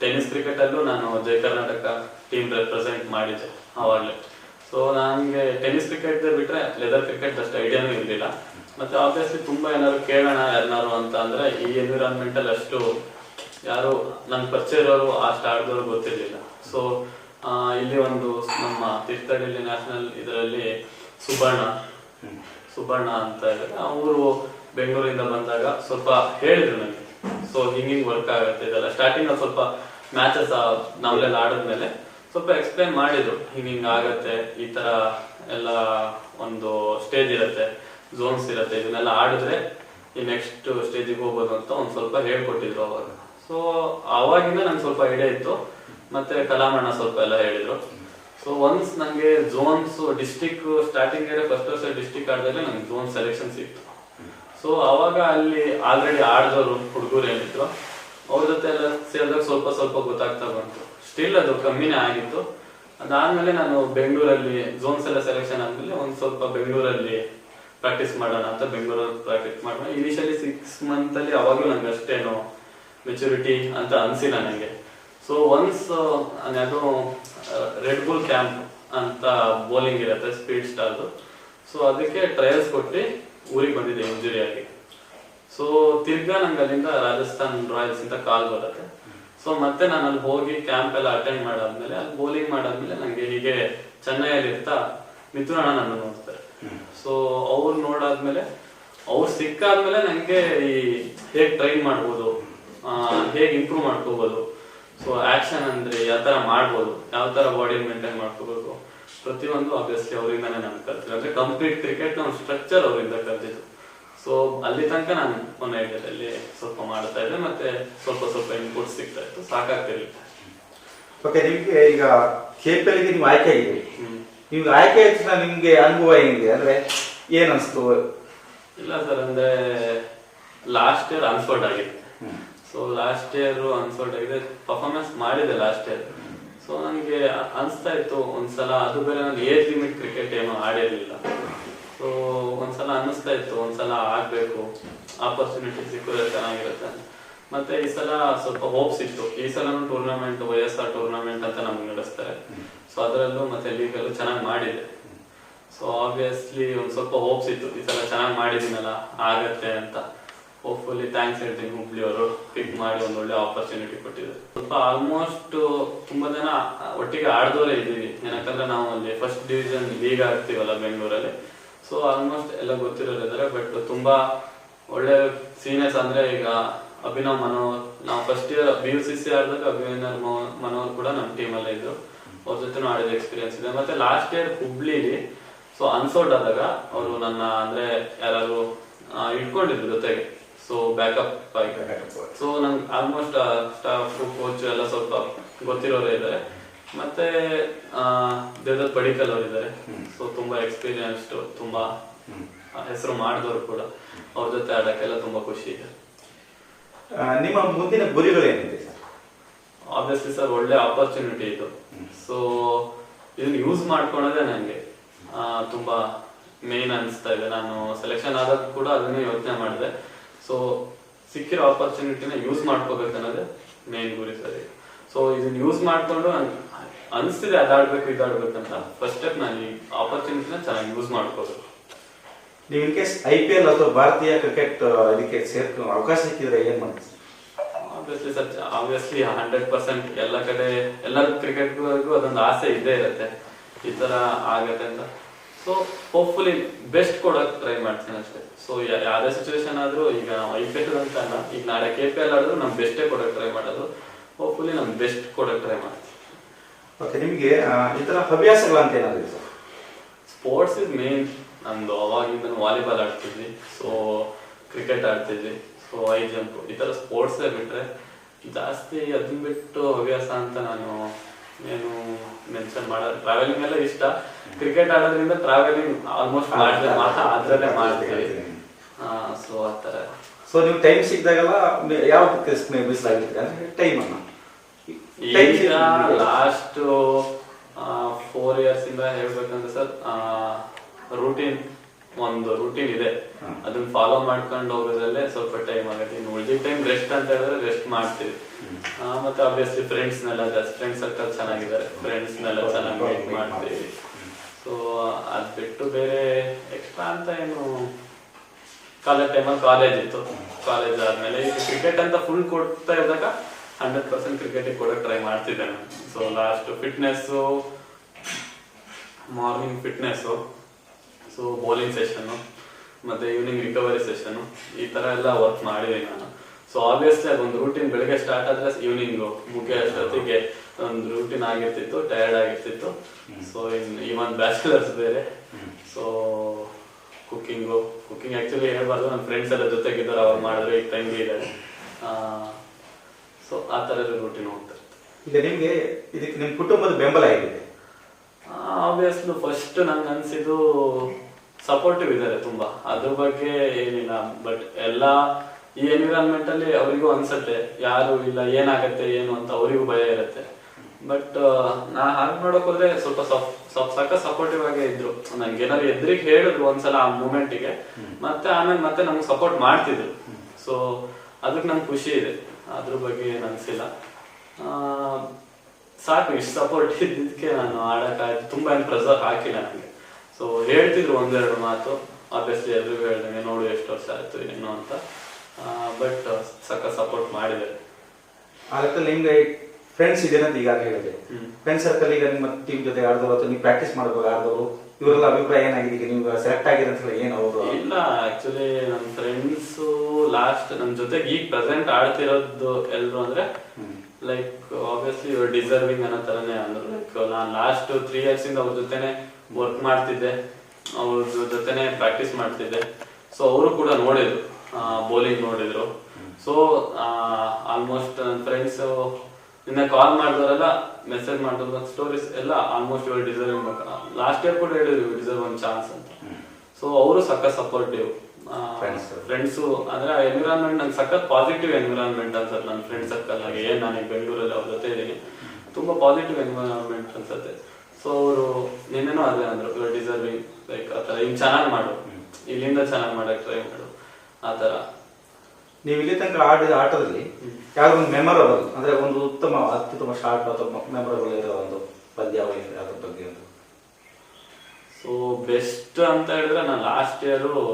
ಟೆನಿಸ್ ಕ್ರಿಕೆಟ್ ಅಲ್ಲೂ ನಾನು ಜಯ ಕರ್ನಾಟಕ ಟೀಮ್ ರೆಪ್ರೆಸೆಂಟ್ ಮಾಡಿದ್ದೆ ಅವಾಗ್ಲೇ. ಸೊ ನನಗೆ ಟೆನ್ನಿಸ್ ಕ್ರಿಕೆಟ್ ಬಿಟ್ರೆ ಲೆದರ್ ಕ್ರಿಕೆಟ್ ಅಷ್ಟು ಐಡಿಯಾನು ಇರಲಿಲ್ಲ. ಮತ್ತೆ ಆಬ್ವಿಯಸ್ಲಿ ತುಂಬಾ ಏನಾದ್ರು ಕೇಳೋಣ ಯಾರನ್ನಾರು ಅಂತ ಅಂದ್ರೆ ಈ ಎನ್ವಿರಾನ್ಮೆಂಟ್ ಅಲ್ಲಿ ಅಷ್ಟು ಯಾರು ನನ್ನ ಪರಿಚಯ ಇರೋರು ಅಷ್ಟು ಆಡಿದವರು ಗೊತ್ತಿರಲಿಲ್ಲ. ಸೊ ಇಲ್ಲಿ ಒಂದು ನಮ್ಮ ತೀರ್ಥಹಳ್ಳಿ ನ್ಯಾಷನಲ್ ಇದರಲ್ಲಿ ಸುಬರ್ಣ ಸುಬರ್ಣ ಅಂತ ಇದ್ದಾರೆ. ಅವರು ಬೆಂಗಳೂರಿಂದ ಬಂದಾಗ ಸ್ವಲ್ಪ ಹೇಳಿದ್ರು ನನಗೆ ಸೊ ಹಿಂಗ್ ವರ್ಕ್ ಆಗುತ್ತೆ ಇದೆಲ್ಲ. ಸ್ಟಾರ್ಟಿಂಗ್ ಸ್ವಲ್ಪ ಮ್ಯಾಚಸ್ ನಾವೆಲ್ಲ ಆಡಿದ್ಮೇಲೆ ಸ್ವಲ್ಪ ಎಕ್ಸ್ಪ್ಲೈನ್ ಮಾಡಿದ್ರು ಹಿಂಗ್ ಆಗತ್ತೆ, ಈ ತರ ಎಲ್ಲ ಒಂದು ಸ್ಟೇಜ್ ಇರುತ್ತೆ ಝೋನ್ಸ್ ಇರುತ್ತೆ, ಇದನ್ನೆಲ್ಲ ಆಡಿದ್ರೆ ಈ ನೆಕ್ಸ್ಟ್ ಸ್ಟೇಜಿಗೆ ಹೋಗ್ಬೋದು ಅಂತ ಒಂದ್ ಸ್ವಲ್ಪ ಹೇಳ್ಕೊಟ್ಟಿದ್ರು ಅವಾಗ. ಸೊ ಅವಾಗಿಂದ ನಂಗೆ ಸ್ವಲ್ಪ ಐಡಿಯಾ ಇತ್ತು, ಮತ್ತೆ ಕಲಾಮಣ್ಣ ಸ್ವಲ್ಪ ಎಲ್ಲ ಹೇಳಿದ್ರು. ಸೊ ಒನ್ಸ್ ನಂಗೆ ಝೋನ್ಸ್ ಡಿಸ್ಟಿಕ್ ಸ್ಟಾರ್ಟಿಂಗ್ ಫಸ್ಟ್ ವರ್ಷ ಡಿಸ್ಟಿಕ್ ಆಡಿದ್ರೆ ನಂಗೆ ಝೋನ್ ಸೆಲೆಕ್ಷನ್ ಸಿಕ್ತು. ಸೊ ಅವಾಗ ಅಲ್ಲಿ ಆಲ್ರೆಡಿ ಆಡ್ದವ್ರು ಹುಡುಗರು ಏನಿದ್ರು, ಅವ್ರ ಜೊತೆ ಎಲ್ಲ ಸೇರಿದಾಗ ಸ್ವಲ್ಪ ಸ್ವಲ್ಪ ಗೊತ್ತಾಗ್ತಾ ಬಂತು. ಸ್ಟಿಲ್ ಅದು ಕಮ್ಮಿನೇ ಆಗಿತ್ತು. ಅದಾದ್ಮೇಲೆ ನಾನು ಬೆಂಗಳೂರಲ್ಲಿ ಝೋನ್ಸ್ ಎಲ್ಲ ಸೆಲೆಕ್ಷನ್ ಆದ್ಮೇಲೆ ಒಂದು ಸ್ವಲ್ಪ ಬೆಂಗಳೂರಲ್ಲಿ ಪ್ರಾಕ್ಟೀಸ್ ಮಾಡೋಣ ಅಂತ ಬೆಂಗಳೂರಲ್ಲಿ ಪ್ರಾಕ್ಟೀಸ್ ಮಾಡೋಣ. ಇನಿಷಿಯಲಿ ಸಿಕ್ಸ್ ಮಂತ್ ಅಲ್ಲಿ ಅವಾಗಲೂ ನಂಗೆ ಅಷ್ಟೇನು ಮೆಚುರಿಟಿ ಅಂತ ಅನಿಸಿಲ್ಲ ನನಗೆ ಸೊ ಒನ್ಸ್ ಅದು ರೆಡ್ ಬುಲ್ ಕ್ಯಾಂಪ್ ಅಂತ ಬೌಲಿಂಗ್ ಇರುತ್ತೆ ಸ್ಪೀಡ್ ಸ್ಟಾರ್ದು ಸೊ ಅದಕ್ಕೆ ಟ್ರಯಲ್ಸ್ ಕೊಟ್ಟು ಊರಿಗೆ ಬಂದಿದ್ದೆ ಇಂಜುರಿ ಆಗಿ ಸೊ ತಿರ್ಗಾ ನಂಗೆ ಅಲ್ಲಿಂದ ರಾಜಸ್ಥಾನ್ ರಾಯಲ್ಸ್ ಅಂತ ಕಾಲ್ ಬರುತ್ತೆ. ಸೊ ಮತ್ತೆ ನಾನು ಅಲ್ಲಿ ಹೋಗಿ ಕ್ಯಾಂಪ್ ಎಲ್ಲ ಅಟೆಂಡ್ ಮಾಡಾದ್ಮೇಲೆ, ಅಲ್ಲಿ ಬೌಲಿಂಗ್ ಮಾಡಾದ್ಮೇಲೆ ನಂಗೆ ಹೀಗೆ ಚೆನ್ನೈಯಲ್ಲಿ ಇರ್ತಾ ಮಿಥುನ್ ಅಣ್ಣ ನನ್ನ ನೋಡ್ತಾರೆ. ಸೊ ಅವ್ರು ನೋಡಾದ್ಮೇಲೆ, ಅವ್ರು ಸಿಕ್ಕಾದ್ಮೇಲೆ ನಂಗೆ ಈ ಹೇಗ್ ಟ್ರೈನ್ ಮಾಡ್ಬೋದು ಹೇಗೆ ಇಂಪ್ರೂವ್ ಮಾಡ್ಕೋಬೋದು ಸೊ ಆಕ್ಷನ್ ಅಂದ್ರೆ ಯಾವ ತರ ಮಾಡ್ಬೋದು, ಯಾವ ತರ ಬಾಡಿ ಮೇಂಟೈನ್ ಮಾಡ್ಕೋಬೇಕು, ಪ್ರತಿಯೊಂದು ಆಬ್ವಿಯಸ್ಲಿ ಅವರಿಂದಾನೇ ನಾನು ಕಲ್ತಿದ್ದೆ ಅಂದ್ರೆ ಕಂಪ್ಲೀಟ್ ಕ್ರಿಕೆಟ್ ಒಂದು ಸ್ಟ್ರಕ್ಚರ್ ಅವರಿಂದ ಕಲ್ತಿದ್ದು. ಸೊ ಅಲ್ಲಿ ತನಕ ನಾನು ಒಂದು ಐಡಿಯಾದಲ್ಲಿ ಸ್ವಲ್ಪ ಮಾಡ್ತಾ ಇದ್ದೆ ಮತ್ತೆ ಸ್ವಲ್ಪ ಸ್ವಲ್ಪ ಇನ್ಪುಟ್ ಸಿಗ್ತಾ ಇತ್ತು. ಸಾಕಾಗ್ತಿರ್ಲಿಲ್ಲ. ಓಕೆ ನಿಮಗೆ ಈಗ ಕೆಪಿಎಲ್ಗೆ ನೀವು ಆಯ್ಕೆ ಆಗಿದ್ದೀರಿ. ನೀವು ಆಯ್ಕೆ ಆಯ್ತು ನಿಮ್ಗೆ ಅನುಭವ ಹೆಂಗಿದೆ? ಅಂದ್ರೆ ಏನು ಅನ್ಸ್ತು? ಇಲ್ಲ ಸರ್ ಅಂದ್ರೆ ಲಾಸ್ಟ್ ಇಯರ್ ಅನ್ಫೋಲ್ಡ್ ಆಗಿದೆ. ಸೊ ಲಾಸ್ಟ್ ಇಯರ್ ಅನ್ಫೋಲ್ಡ್ ಆಗಿದೆ. ಪರ್ಫಾರ್ಮೆನ್ಸ್ ಮಾಡಿದೆ ಲಾಸ್ಟ್ ಇಯರ್ ಸೊ ನನಗೆ ಅನಿಸ್ತಾ ಇತ್ತು ಒಂದ್ಸಲ ಅದು ಬೇರೆ ನಾನು ಏಜ್ ಲಿಮಿಟ್ ಕ್ರಿಕೆಟ್ ಏನು ಆಡಿರ್ಲಿಲ್ಲ. ಸೊ ಒಂದ್ಸಲ ಅನ್ನಿಸ್ತಾ ಇತ್ತು, ಒಂದ್ಸಲ ಆಗ್ಬೇಕು. ಆಪರ್ಚುನಿಟಿ ಸಿಕ್ಕಿದ್ರೆ ಚೆನ್ನಾಗಿರುತ್ತೆ. ಮತ್ತೆ ಈ ಸಲ ಸ್ವಲ್ಪ ಹೋಪ್ಸ್ ಇತ್ತು. ಈ ಸಲ ಟೂರ್ನಮೆಂಟ್ ವೈ ಟೂರ್ನಮೆಂಟ್ ಅಂತ ನಮ್ಗೆ ನಡೆಸ್ತಾರೆ. ಸೊ ಅದರಲ್ಲೂ ಮತ್ತೆ ಲೀಗಲ್ಲೂ ಚೆನ್ನಾಗಿ ಮಾಡಿದೆ. ಸೊ ಆಬ್ವಿಯಸ್ಲಿ ಒಂದ್ ಸ್ವಲ್ಪ ಹೋಪ್ಸ್ ಇತ್ತು. ಈ ಸಲ ಚೆನ್ನಾಗಿ ಮಾಡಿದ್ದೀನಲ್ಲ, ಆಗತ್ತೆ ಅಂತ. ಹೋಪ್ಫುಲಿ ಥ್ಯಾಂಕ್ಸ್ ಹೇಳ್ತೀನಿ ಹುಬ್ಳಿ ಅವರು. ಪಿಕ್ ಮಾಡಿ ಒಂದು ಒಳ್ಳೆ ಆಪರ್ಚುನಿಟಿ ಕೊಟ್ಟಿದ್ರು. ಸ್ವಲ್ಪ ಆಲ್ಮೋಸ್ಟ್ ತುಂಬಾ ಜನ ಒಟ್ಟಿಗೆ ಆಡ್ದವರೇ ಇದ್ದೀವಿ. ಏನಕ್ಕಂದ್ರೆ ನಾವು ಅಲ್ಲಿ ಫಸ್ಟ್ ಡಿವಿಷನ್ ಲೀಗ್ ಆಗ್ತೀವಲ್ಲ ಬೆಂಗಳೂರಲ್ಲಿ ಸೊ ಆಲ್ಮೋಸ್ಟ್ ಎಲ್ಲ ಗೊತ್ತಿರೋರು ಇದ್ದಾರೆ ಬಟ್ ತುಂಬಾ ಒಳ್ಳೆ ಸೀನಿಯರ್ಸ್ ಅಂದ್ರೆ ಈಗ ಅಭಿನವ್ ಮನೋಹರ್. ನಾವು first year B U C C ಆಡಿದಾಗ Abhinav Manohar ಕೂಡ ನಮ್ಮ ಟೀಮಲ್ಲೇ ಇದ್ರು. ಅವ್ರ ಜೊತೆ ಆಡಿದ ಎಕ್ಸ್ಪೀರಿಯನ್ಸ್ ಇದೆ. ಮತ್ತೆ ಲಾಸ್ಟ್ ಇಯರ್ ಹುಬ್ಳಿಲಿ ಸೊ ಅನ್ಸೋಲ್ಡ್ ಆದಾಗ ಅವರು ನನ್ನ ಅಂದ್ರೆ ಯಾರು ಇಟ್ಕೊಂಡಿದ್ರು ಜೊತೆಗೆ. ಸೊ ಬ್ಯಾಕಪ್ ಆಗಿ. ಸೊ ನಂಗೆ ಆಲ್ಮೋಸ್ಟ್ ಸ್ಟಾಫ್ ಕೋಚ್ ಎಲ್ಲ ಸ್ವಲ್ಪ ಗೊತ್ತಿರೋರೇ ಇದ್ದಾರೆ. ಮತ್ತೆ ದೇವದತ್ ಪಡಿಕಲ್ ಅವರು ಇದ್ದಾರೆ ಸೊ ತುಂಬಾ ಎಕ್ಸ್ಪೀರಿಯನ್ಸ್ಡ್ ತುಂಬಾ ಹೆಸರು ಮಾಡಿದವರು ಕೂಡ. ಅವ್ರ ಜೊತೆ ಆಡಕ್ಕೆಲ್ಲ ತುಂಬಾ ಖುಷಿ ಇದೆ. ನಿಮ್ಮ ಮುಂದಿನ ಗುರಿಗಳೇನಿದೆ ಸರ್? ಆಬ್ವಿಯಸ್ಲಿ ಸರ್ ಒಳ್ಳೆ ಆಪರ್ಚುನಿಟಿ ಇದು. ಸೊ ಇದನ್ನ ಯೂಸ್ ಮಾಡ್ಕೊಳೋದೇ ನನಗೆ ತುಂಬಾ ಮೇನ್ ಅನಿಸ್ತಾ ಇದೆ. ನಾನು ಸೆಲೆಕ್ಷನ್ ಆದಾಗ ಕೂಡ ಅದನ್ನೇ ಯೋಚನೆ ಮಾಡಿದೆ. ಸೊ ಸಿಕ್ಕಿರೋ ಆಪರ್ಚುನಿಟಿನ ಯೂಸ್ ಮಾಡ್ಕೋಬೇಕು ಅನ್ನೋದೇ ಮೇನ್ ಗುರಿ ಸರ್ ಸೊ ಇದನ್ನ ಯೂಸ್ ಮಾಡ್ಕೊಂಡು ನನ್ಗೆ ಅನಿಸ್ತಿದೆ ಅದಾಡ್ಬೇಕು ಇದಾಡ್ಬೇಕಂತ ಫಸ್ಟ್ ಸ್ಟೆಪ್ ನಾನು ಈ ಆಪರ್ಚುನಿಟಿನ ಚೆನ್ನಾಗಿ ಯೂಸ್ ಮಾಡ್ಕೋಬೇಕು. ನೀವು in case I P L ಅಥವಾ ಭಾರತೀಯ ಕ್ರಿಕೆಟ್ ಇದಕ್ಕೆ ಸೇರ್ಕೊ ಅವಕಾಶ ಸಿಕ್ಕಿದ್ರೆ ಏನ್ ಮಾಡ್ತೀವಿ obviously sir obviously hundred percent ಎಲ್ಲ ಕಡೆ ಎಲ್ಲ ಕ್ರಿಕೆಟ್ಗೂ ಅದೊಂದು ಆಸೆ ಇದ್ದೇ ಇರುತ್ತೆ. ಈ ತರ ಆಗತ್ತೆ ಅಂತ. ಸೊ ಹೋಪ್ಫುಲಿ ಬೆಸ್ಟ್ ಕೊಡಕ್ ಟ್ರೈ ಮಾಡ್ತೀನಿ ಅಷ್ಟೇ. ಸೊ ಯಾವ್ದೇ ಸಿಚುವೇಶನ್ ಆದ್ರೂ ಈಗ ಐ ಪಿ ಎಲ್ ಅಂತ ಈಗ ನಾಳೆ ಕೆ ಪಿ ಎಲ್ ಆದ್ರೂ ನಮ್ ಬೆಸ್ಟೇ ಕೊಡಕ್ ಟ್ರೈ ಮಾಡೋದು. ಹೋಪ್ಫುಲಿ ನಮ್ ಬೆಸ್ಟ್ ಕೊಡಕ್ ಟ್ರೈ ಮಾಡ್ತೀನಿ. ಓಕೆ ನಿಮಗೆ ಈ ಹವ್ಯಾಸಗಳು ಅಂತ ಏನಾದ್ರು ಸರ್ ಸ್ಪೋರ್ಟ್ಸ್ ಇಸ್ ಮೇನ್ ನಂದು ಅವಾಗಿಂದ ವಾಲಿಬಾಲ್ ಆಡ್ತಿದ್ವಿ. ಸೊ ಕ್ರಿಕೆಟ್ ಆಡ್ತಿದ್ವಿ. ಸೊ ಐ ಜಂಪ್ ಈ ಥರ ಸ್ಪೋರ್ಟ್ಸ್ ಬಿಟ್ರೆ ಜಾಸ್ತಿ ಅದನ್ನ ಬಿಟ್ಟು ಹವ್ಯಾಸ ಅಂತ ನಾನು ಏನು ಮೆನ್ಷನ್ ಮಾಡೋದು ಟ್ರಾವೆಲಿಂಗ್ ಎಲ್ಲ ಇಷ್ಟ. ಕ್ರಿಕೆಟ್ ಆಡೋದ್ರಿಂದ ಟ್ರಾವೆಲಿಂಗ್ ಆಲ್ಮೋಸ್ಟ್ ಮಾಡಿದ್ರೆ ಅದರಲ್ಲೇ ಮಾಡ್ತೀವಿ. ಸೊ ಆ ಥರ ಸೊ ನೀವು ಟೈಮ್ ಸಿಕ್ಕಿದಾಗೆಲ್ಲ ಯಾವ ಮಿಸ್ ಅಂದ್ರೆ ಟೈಮ್ ಅನ್ನ? Time ಈಗ ಲಾಸ್ಟ್ ಫೋರ್ ಇಯರ್ಸ್ ಇಂದ ಹೇಳ್ಬೇಕಂದ್ರೆ ಸರ್ ರೂಟೀನ್ ಒಂದು ರೂಟೀನ್ ಇದೆ. ಅದನ್ನ ಫಾಲೋ ಮಾಡ್ಕೊಂಡು ಹೋಗೋದ್ರಲ್ಲೇ ಸ್ವಲ್ಪ ಟೈಮ್ ಆಗುತ್ತೆ. ಇನ್ನು ಉಳಿದ ಟೈಮ್ ರೆಸ್ಟ್ ಅಂತ ಹೇಳಿದ್ರೆ ರೆಸ್ಟ್ ಮಾಡ್ತೀವಿ. ಮತ್ತೆ ಆಬ್ವಿಯಸ್ಲಿ ಫ್ರೆಂಡ್ಸ್ ನೆಲ್ಲ ಜಾಸ್ತಿ ಫ್ರೆಂಡ್ ಸರ್ಕಲ್ ಚೆನ್ನಾಗಿದ್ದಾರೆ. ಫ್ರೆಂಡ್ಸ್ ನೆಲ್ಲ ಚೆನ್ನಾಗಿ ಮೀಟ್ ಮಾಡ್ತೀವಿ. ಸೊ ಅದ್ ಬಿಟ್ಟು ಬೇರೆ ಎಕ್ಸ್ಟ್ರಾ ಅಂತ ಏನು ಕಾಲೇಜ್ ಟೈಮಲ್ಲಿ ಕಾಲೇಜ್ ಇತ್ತು. ಕಾಲೇಜ್ ಆದ್ಮೇಲೆ ಕ್ರಿಕೆಟ್ ಅಂತ ಫುಲ್ ಕೊಡ್ತಾ ಇದ್ದಾಗ ಹಂಡ್ರೆಡ್ ಪರ್ಸೆಂಟ್ ಕ್ರಿಕೆಟ್ ಕೂಡ ಟ್ರೈ ಮಾಡ್ತಿದ್ದೆ ನಾನು so last fitness morning fitness so bowling session ಮತ್ತೆ ಈವ್ನಿಂಗ್ ರಿಕವರಿ ಸೆಷನ್ ಈ ತರ ಎಲ್ಲ ವರ್ಕ್ ಮಾಡಿದೆ ನಾನು. ಸೊ ಆಬ್ವಿಯಸ್ಲಿ ಅದೊಂದು ರೂಟೀನ್ ಬೆಳಿಗ್ಗೆ ಸ್ಟಾರ್ಟ್ ಆದ್ರೆ ಈವ್ನಿಂಗ್ ಮುಖ್ಯ ಅಷ್ಟೊತ್ತಿಗೆ ಒಂದು ರೂಟೀನ್ ಆಗಿರ್ತಿತ್ತು ಟಯರ್ಡ್ ಆಗಿರ್ತಿತ್ತು. ಸೊ ಇನ್ ಇವನ್ ಬ್ಯಾಚುಲರ್ಸ್ ಬೇರೆ. ಸೊ ಕುಕ್ಕಿಂಗು ಕುಕ್ಕಿಂಗ್ ಆಕ್ಚುಲಿ ಹೇಳ್ಬಾರ್ದು ನನ್ನ ಫ್ರೆಂಡ್ಸ್ ಎಲ್ಲ ಜೊತೆಗಿದ್ದಾರೆ, ಅವ್ರು ಮಾಡಿದ್ರೆ ಈಗ ತಂಗಿ ಇದ್ದಾರೆ. ಸೊ ಆ ಥರದ ರೂಟೀನ್ ನೋಡ್ತಾರೆ. ಈಗ ನಿಮಗೆ ಇದಕ್ಕೆ ನಿಮ್ಮ ಕುಟುಂಬದ ಬೆಂಬಲ ಹೇಗಿದೆ? ಆಬ್ವಿಯಸ್ಲಿ ಫಸ್ಟ್ ನಂಗೆ ಅನ್ಸಿದ್ದು ಸಪೋರ್ಟಿವ್ ಇದ್ದಾರೆ ತುಂಬಾ. ಅದ್ರ ಬಗ್ಗೆ ಏನಿಲ್ಲ. ಬಟ್ ಎಲ್ಲ ಈ ಎನ್ವಿರಾನ್ಮೆಂಟ್ ಅಲ್ಲಿ ಅವರಿಗೂ ಅನ್ಸತ್ತೆ. ಯಾರು ಇಲ್ಲ ಏನಾಗತ್ತೆ ಏನು ಅಂತ ಅವರಿಗೂ ಭಯ ಇರುತ್ತೆ. ಬಟ್ ನಾ ಹಾಗೆ ನೋಡಕ್ ಹೋದ್ರೆ ಸ್ವಲ್ಪ ಸ್ವಲ್ಪ ಸಕ್ಕ ಸಪೋರ್ಟಿವ್ ಆಗಿ ಇದ್ರು. ನಂಗೆ ಏನಾದ್ರು ಎದ್ರಿಗೆ ಹೇಳಿದ್ರು ಒಂದ್ಸಲ ಆ ಮೂಮೆಂಟಿಗೆ ಮತ್ತೆ ಆಮೇಲೆ ಮತ್ತೆ ನಮ್ಗೆ ಸಪೋರ್ಟ್ ಮಾಡ್ತಿದ್ರು. ಸೊ ಅದಕ್ಕೆ ನಂಗೆ ಖುಷಿ ಇದೆ. ಅದ್ರ ಬಗ್ಗೆ ಏನು ಅನಿಸಿಲ್ಲ ಸಾಕು, ಇಷ್ಟು ಸಪೋರ್ಟ್ ಇದ್ದಿದ್ದಕ್ಕೆ ನಾನು ಆಡೋಕ್ಕಾಯ್ತು ತುಂಬಾ ಏನು ಪ್ರೆಸರ್ ಹಾಕಿಲ್ಲ ನನಗೆ. ಸೊ ಹೇಳ್ತಿದ್ರು ಒಂದೆರಡು ಮಾತು. ಆಬ್ವಿಯಸ್ಲಿ ಎಲ್ರಿಗೂ ಹೇಳ್ದಂಗೆ ನೋಡು ಎಷ್ಟು ವರ್ಷ ಆಯ್ತು, ಏನು ಅಂತ. ಬಟ್ ಸಕ್ಕ ಸಪೋರ್ಟ್ ಮಾಡಿದ್ದಾರೆ ಅದಕ್ಕೆ ನಿಮ್ಗೆ ಫ್ರೆಂಡ್ಸ್ ಇದೆ ಅಂತ ಈಗಾಗಲೇ ಹೇಳಿದೆ. ಫ್ರೆಂಡ್ ಸರ್ಕಲ್ ಈಗ ನಿಮ್ಮ ಟೀಮ್ ಜೊತೆ ಆಡಿದವರು ಅಥವಾ ನೀವು ಪ್ರಾಕ್ಟೀಸ್ ಮಾಡಬೇಕು ಆಡಿದವರು ಇವರೆಲ್ಲ ಅಭಿಪ್ರಾಯ ಏನಾಗಿದೆ? ಈಗ ನೀವು ಸೆಲೆಕ್ಟ್ ಆಗಿದೆ ಅಂತ ಹೇಳಿ ಏನು ಅವರು ಇಲ್ಲ ಆಕ್ಚುಲಿ ನನ್ನ ಫ್ರೆಂಡ್ಸ್ ಲಾಸ್ಟ್ ನನ್ನ ಜೊತೆಗೆ ಈಗ ಪ್ರೆಸೆಂಟ್ ಆಡ್ತಿರೋದು ಎಲ್ಲರೂ ಅಂದ್ರೆ ಲೈಕ್ ಆಬ್ವಿಯಸ್ಲಿ ಇವ್ರು ಡಿಸರ್ವಿಂಗ್ ಅನ್ನೋ ತರನೇ ಅಂದ್ರು. ಲೈಕ್ ನಾನು ಲಾಸ್ಟ್ ತ್ರೀ ಇಯರ್ಸ್ ಇಂದ ಅವ್ರ ಜೊತೆನೆ ವರ್ಕ್ ಮಾಡ್ತಿದ್ದೆ. ಅವ್ರ ಜೊತೆನೆ ಪ್ರಾಕ್ಟೀಸ್ ಮಾಡ್ತಿದ್ದೆ. ಸೊ ಅವರು ಕೂಡ ನೋಡಿದ್ರು ಬೌಲಿಂಗ್ ನೋಡಿದ್ರು. ಸೊ ಆಲ್ಮೋಸ್ಟ್ ನನ್ನ ಫ್ರೆಂಡ್ಸ್ ನಿನ್ನೆ ಕಾಲ್ ಮಾಡಿದವರೆಲ್ಲ ಮೆಸೇಜ್ ಮಾಡಿದ್ರು ಸ್ಟೋರೀಸ್ ಎಲ್ಲ ಆಲ್ಮೋಸ್ಟ್ ಇವರು ಡಿಸರ್ವಿಂಗ್ ಲಾಸ್ಟ್ ಇಯರ್ ಕೂಡ ಹೇಳಿದ್ರು ಡಿಸರ್ವ್ ಒಂದು ಚಾನ್ಸ್ ಅಂತ. ಸೊ ಅವರು ಸಖತ್ ಸಪೋರ್ಟಿವ್ ಫ್ರೆಂಡ್ಸು ಅಂದ್ರೆ ಎನ್ವಿರಾನ್ಮೆಂಟ್ ನಂಗೆ ಸಖತ್ ಪಾಸಿಟಿವ್ ಎನ್ವಿರಾನ್ಮೆಂಟ್ ಅನ್ಸುತ್ತೆ ನನ್ನ ಫ್ರೆಂಡ್ ಸರ್ಕಲ್ ಆಗಿ ಏನ್ ನಾನು ಈಗ ಬೆಂಗಳೂರಲ್ಲಿ ಅವ್ರ ಜೊತೆ ಇದ್ದೀನಿ. ತುಂಬಾ ಪಾಸಿಟಿವ್ ಎನ್ವಿರಾನ್ಮೆಂಟ್ ಅನ್ಸತ್ತೆ. ಸೊ ಅವರು ನಿನ್ನೆನೂ ಅದೇ ಅಂದ್ರು ಇವರು ಡಿಸರ್ವಿಂಗ್ ಲೈಕ್ ಆ ಥರ. ಹಿಂಗೆ ಚೆನ್ನಾಗಿ ಮಾಡು. ಇಲ್ಲಿಂದ ಚೆನ್ನಾಗಿ ಮಾಡಕ್ ಟ್ರೈ ಮಾಡು. ಆ ಥರ. ನೀವು ಇಲ್ಲಿ ತನಕ ಆಡಿದ ಆಟದಲ್ಲಿ ಯಾವ್ದು ಒಂದು ಮೆಮೊರಬಲ್ ಅಂದ್ರೆ ಒಂದು ಉತ್ತಮ ಅತ್ಯುತ್ತಮ ಶಾರ್ಟ್ ಅಥವಾ ಮೆಮೊರಬಲ್ ಇರೋ ಒಂದು ಪದ್ಯಾವಳಿ ಅದ್ರ ಬಗ್ಗೆ ಒಂದು. ಸೊ ಬೆಸ್ಟ್ ಅಂತ ಹೇಳಿದ್ರೆ ನಾನು ಲಾಸ್ಟ್ ಇಯರು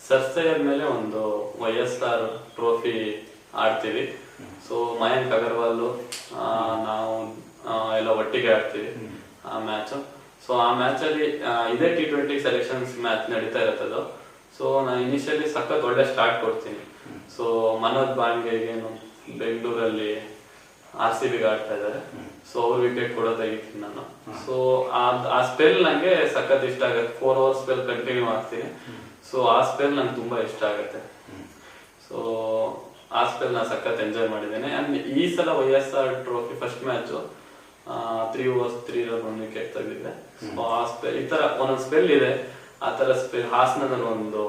ಸರ್ಸೆಯರ್ ಮೇಲೆ ಒಂದು ವೈ ಎಸ್ ಆರ್ ಟ್ರೋಫಿ ಆಡ್ತೀವಿ ಸೊ ಮಯಾಂಕ್ ಅಗರ್ವಾಲ್ ನಾವು ಎಲ್ಲ ಒಟ್ಟಿಗೆ ಆಡ್ತೀವಿ ಆ ಮ್ಯಾಚ್ ಸೊ ಆ ಮ್ಯಾಚ್ ಅಲ್ಲಿ ಆ, ಇದೇ ಟಿ ಟ್ವೆಂಟಿ ಸೆಲೆಕ್ಷನ್ಸ್ ಮ್ಯಾಚ್ ನಡೀತಾ ಇರುತ್ತದು. ಸೊ ನಾನು ಇನಿಷಿಯಲಿ ಸಖತ್ ಒಳ್ಳೆ ಸ್ಟಾರ್ಟ್ ಕೊಡ್ತೀನಿ. ಸೊ ಮನೋಜ್ ಬಾಂಡ್ಗೆಗೇನು ಬೆಂಗಳೂರಲ್ಲಿ ಆರ್ ಸಿ ಬಿಗೆ ಆಡ್ತಾ ಇದ್ದಾರೆ. ಸೊ ಅವ್ರ ವಿಕೆಟ್ ಕೂಡ ತೆಗಿತೀನಿ ನಾನು. ಸೊ ಆ ಸ್ಪೆಲ್ ನಂಗೆ ಸಖತ್ ಇಷ್ಟ ಆಗುತ್ತೆ. ಫೋರ್ ಅವರ್ ಸ್ಪೆಲ್ ಕಂಟಿನ್ಯೂ ಆಗ್ತೀನಿ ಸೊ ಆ ಸ್ಪೆಲ್ ನಂಗೆ ತುಂಬಾ ಇಷ್ಟ ಆಗುತ್ತೆ. ಸೊ ಆ ಸ್ಪೆಲ್ ನಾನು ಸಖತ್ ಎಂಜಾಯ್ ಮಾಡಿದ್ದೇನೆ. ಅಂಡ್ ಈ ಸಲ Y S R trophy first match three overs three run ಒಂದು ವಿಕೆಟ್ ತೆಗೆದಿದೆ. ಸೊ ಆ ಸ್ಪೆಲ್ ಈ ತರ ಒಂದೊಂದು ಸ್ಪೆಲ್ ಇದೆ. ಆ ತರ ಸ್ಪೆಲ್ ಹಾಸನದಲ್ಲಿ ಒಂದು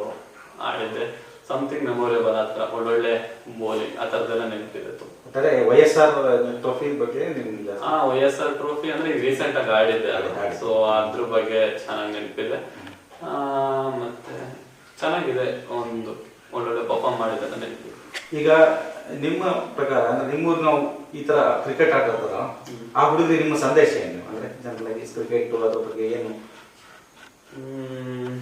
ಆಡಿದ್ದೆ. ಸಮಥಿಂಗ್ ಮೆಮೊರೇಬಲ್ ಆ ತರ ಒಳ್ಳೊಳ್ಳೆ ಬೌಲಿಂಗ್ ಆ ತರದೆಲ್ಲ ನೆನಪಿರುತ್ತೆ. ಅಂದ್ರೆ ವೈ ಎಸ್ ಆರ್ ಟ್ರೋಫಿ ಬಗ್ಗೆ ನಿಮ್ಗೆ? ಆ ವೈ ಎಸ್ ಆರ್ ಟ್ರೋಫಿ ಅಂದ್ರೆ ಈಗ ರೀಸೆಂಟ್ ಆಗಿ ಆಡಿದ್ದೆ ಅದು. ಸೊ ಅದ್ರ ಬಗ್ಗೆ ಚೆನ್ನಾಗಿ ನೆನಪಿದೆ. ಮತ್ತೆ ಚೆನ್ನಾಗಿದೆ ಒಂದು ಒಳ್ಳೊಳ್ಳೆ ಪರ್ಫಾರ್ಮ್ ಮಾಡಿದ ನೆನಪಿದೆ ಈಗ ನಿಮ್ಮ ಪ್ರಕಾರ ಅಂದ್ರೆ ನಿಮ್ಮೂರು ನಾವು ಈ ತರ ಕ್ರಿಕೆಟ್ ಆಡ್ತಾರ ಆ ಹುಡುಗಿ ನಿಮ್ಮ ಸಂದೇಶ ಏನು? ಅಂದ್ರೆ ಜನರಲ್ ಕ್ರಿಕೆಟ್ ಅದ್ರ ಬಗ್ಗೆ ಏನು? ಹ್ಮ್.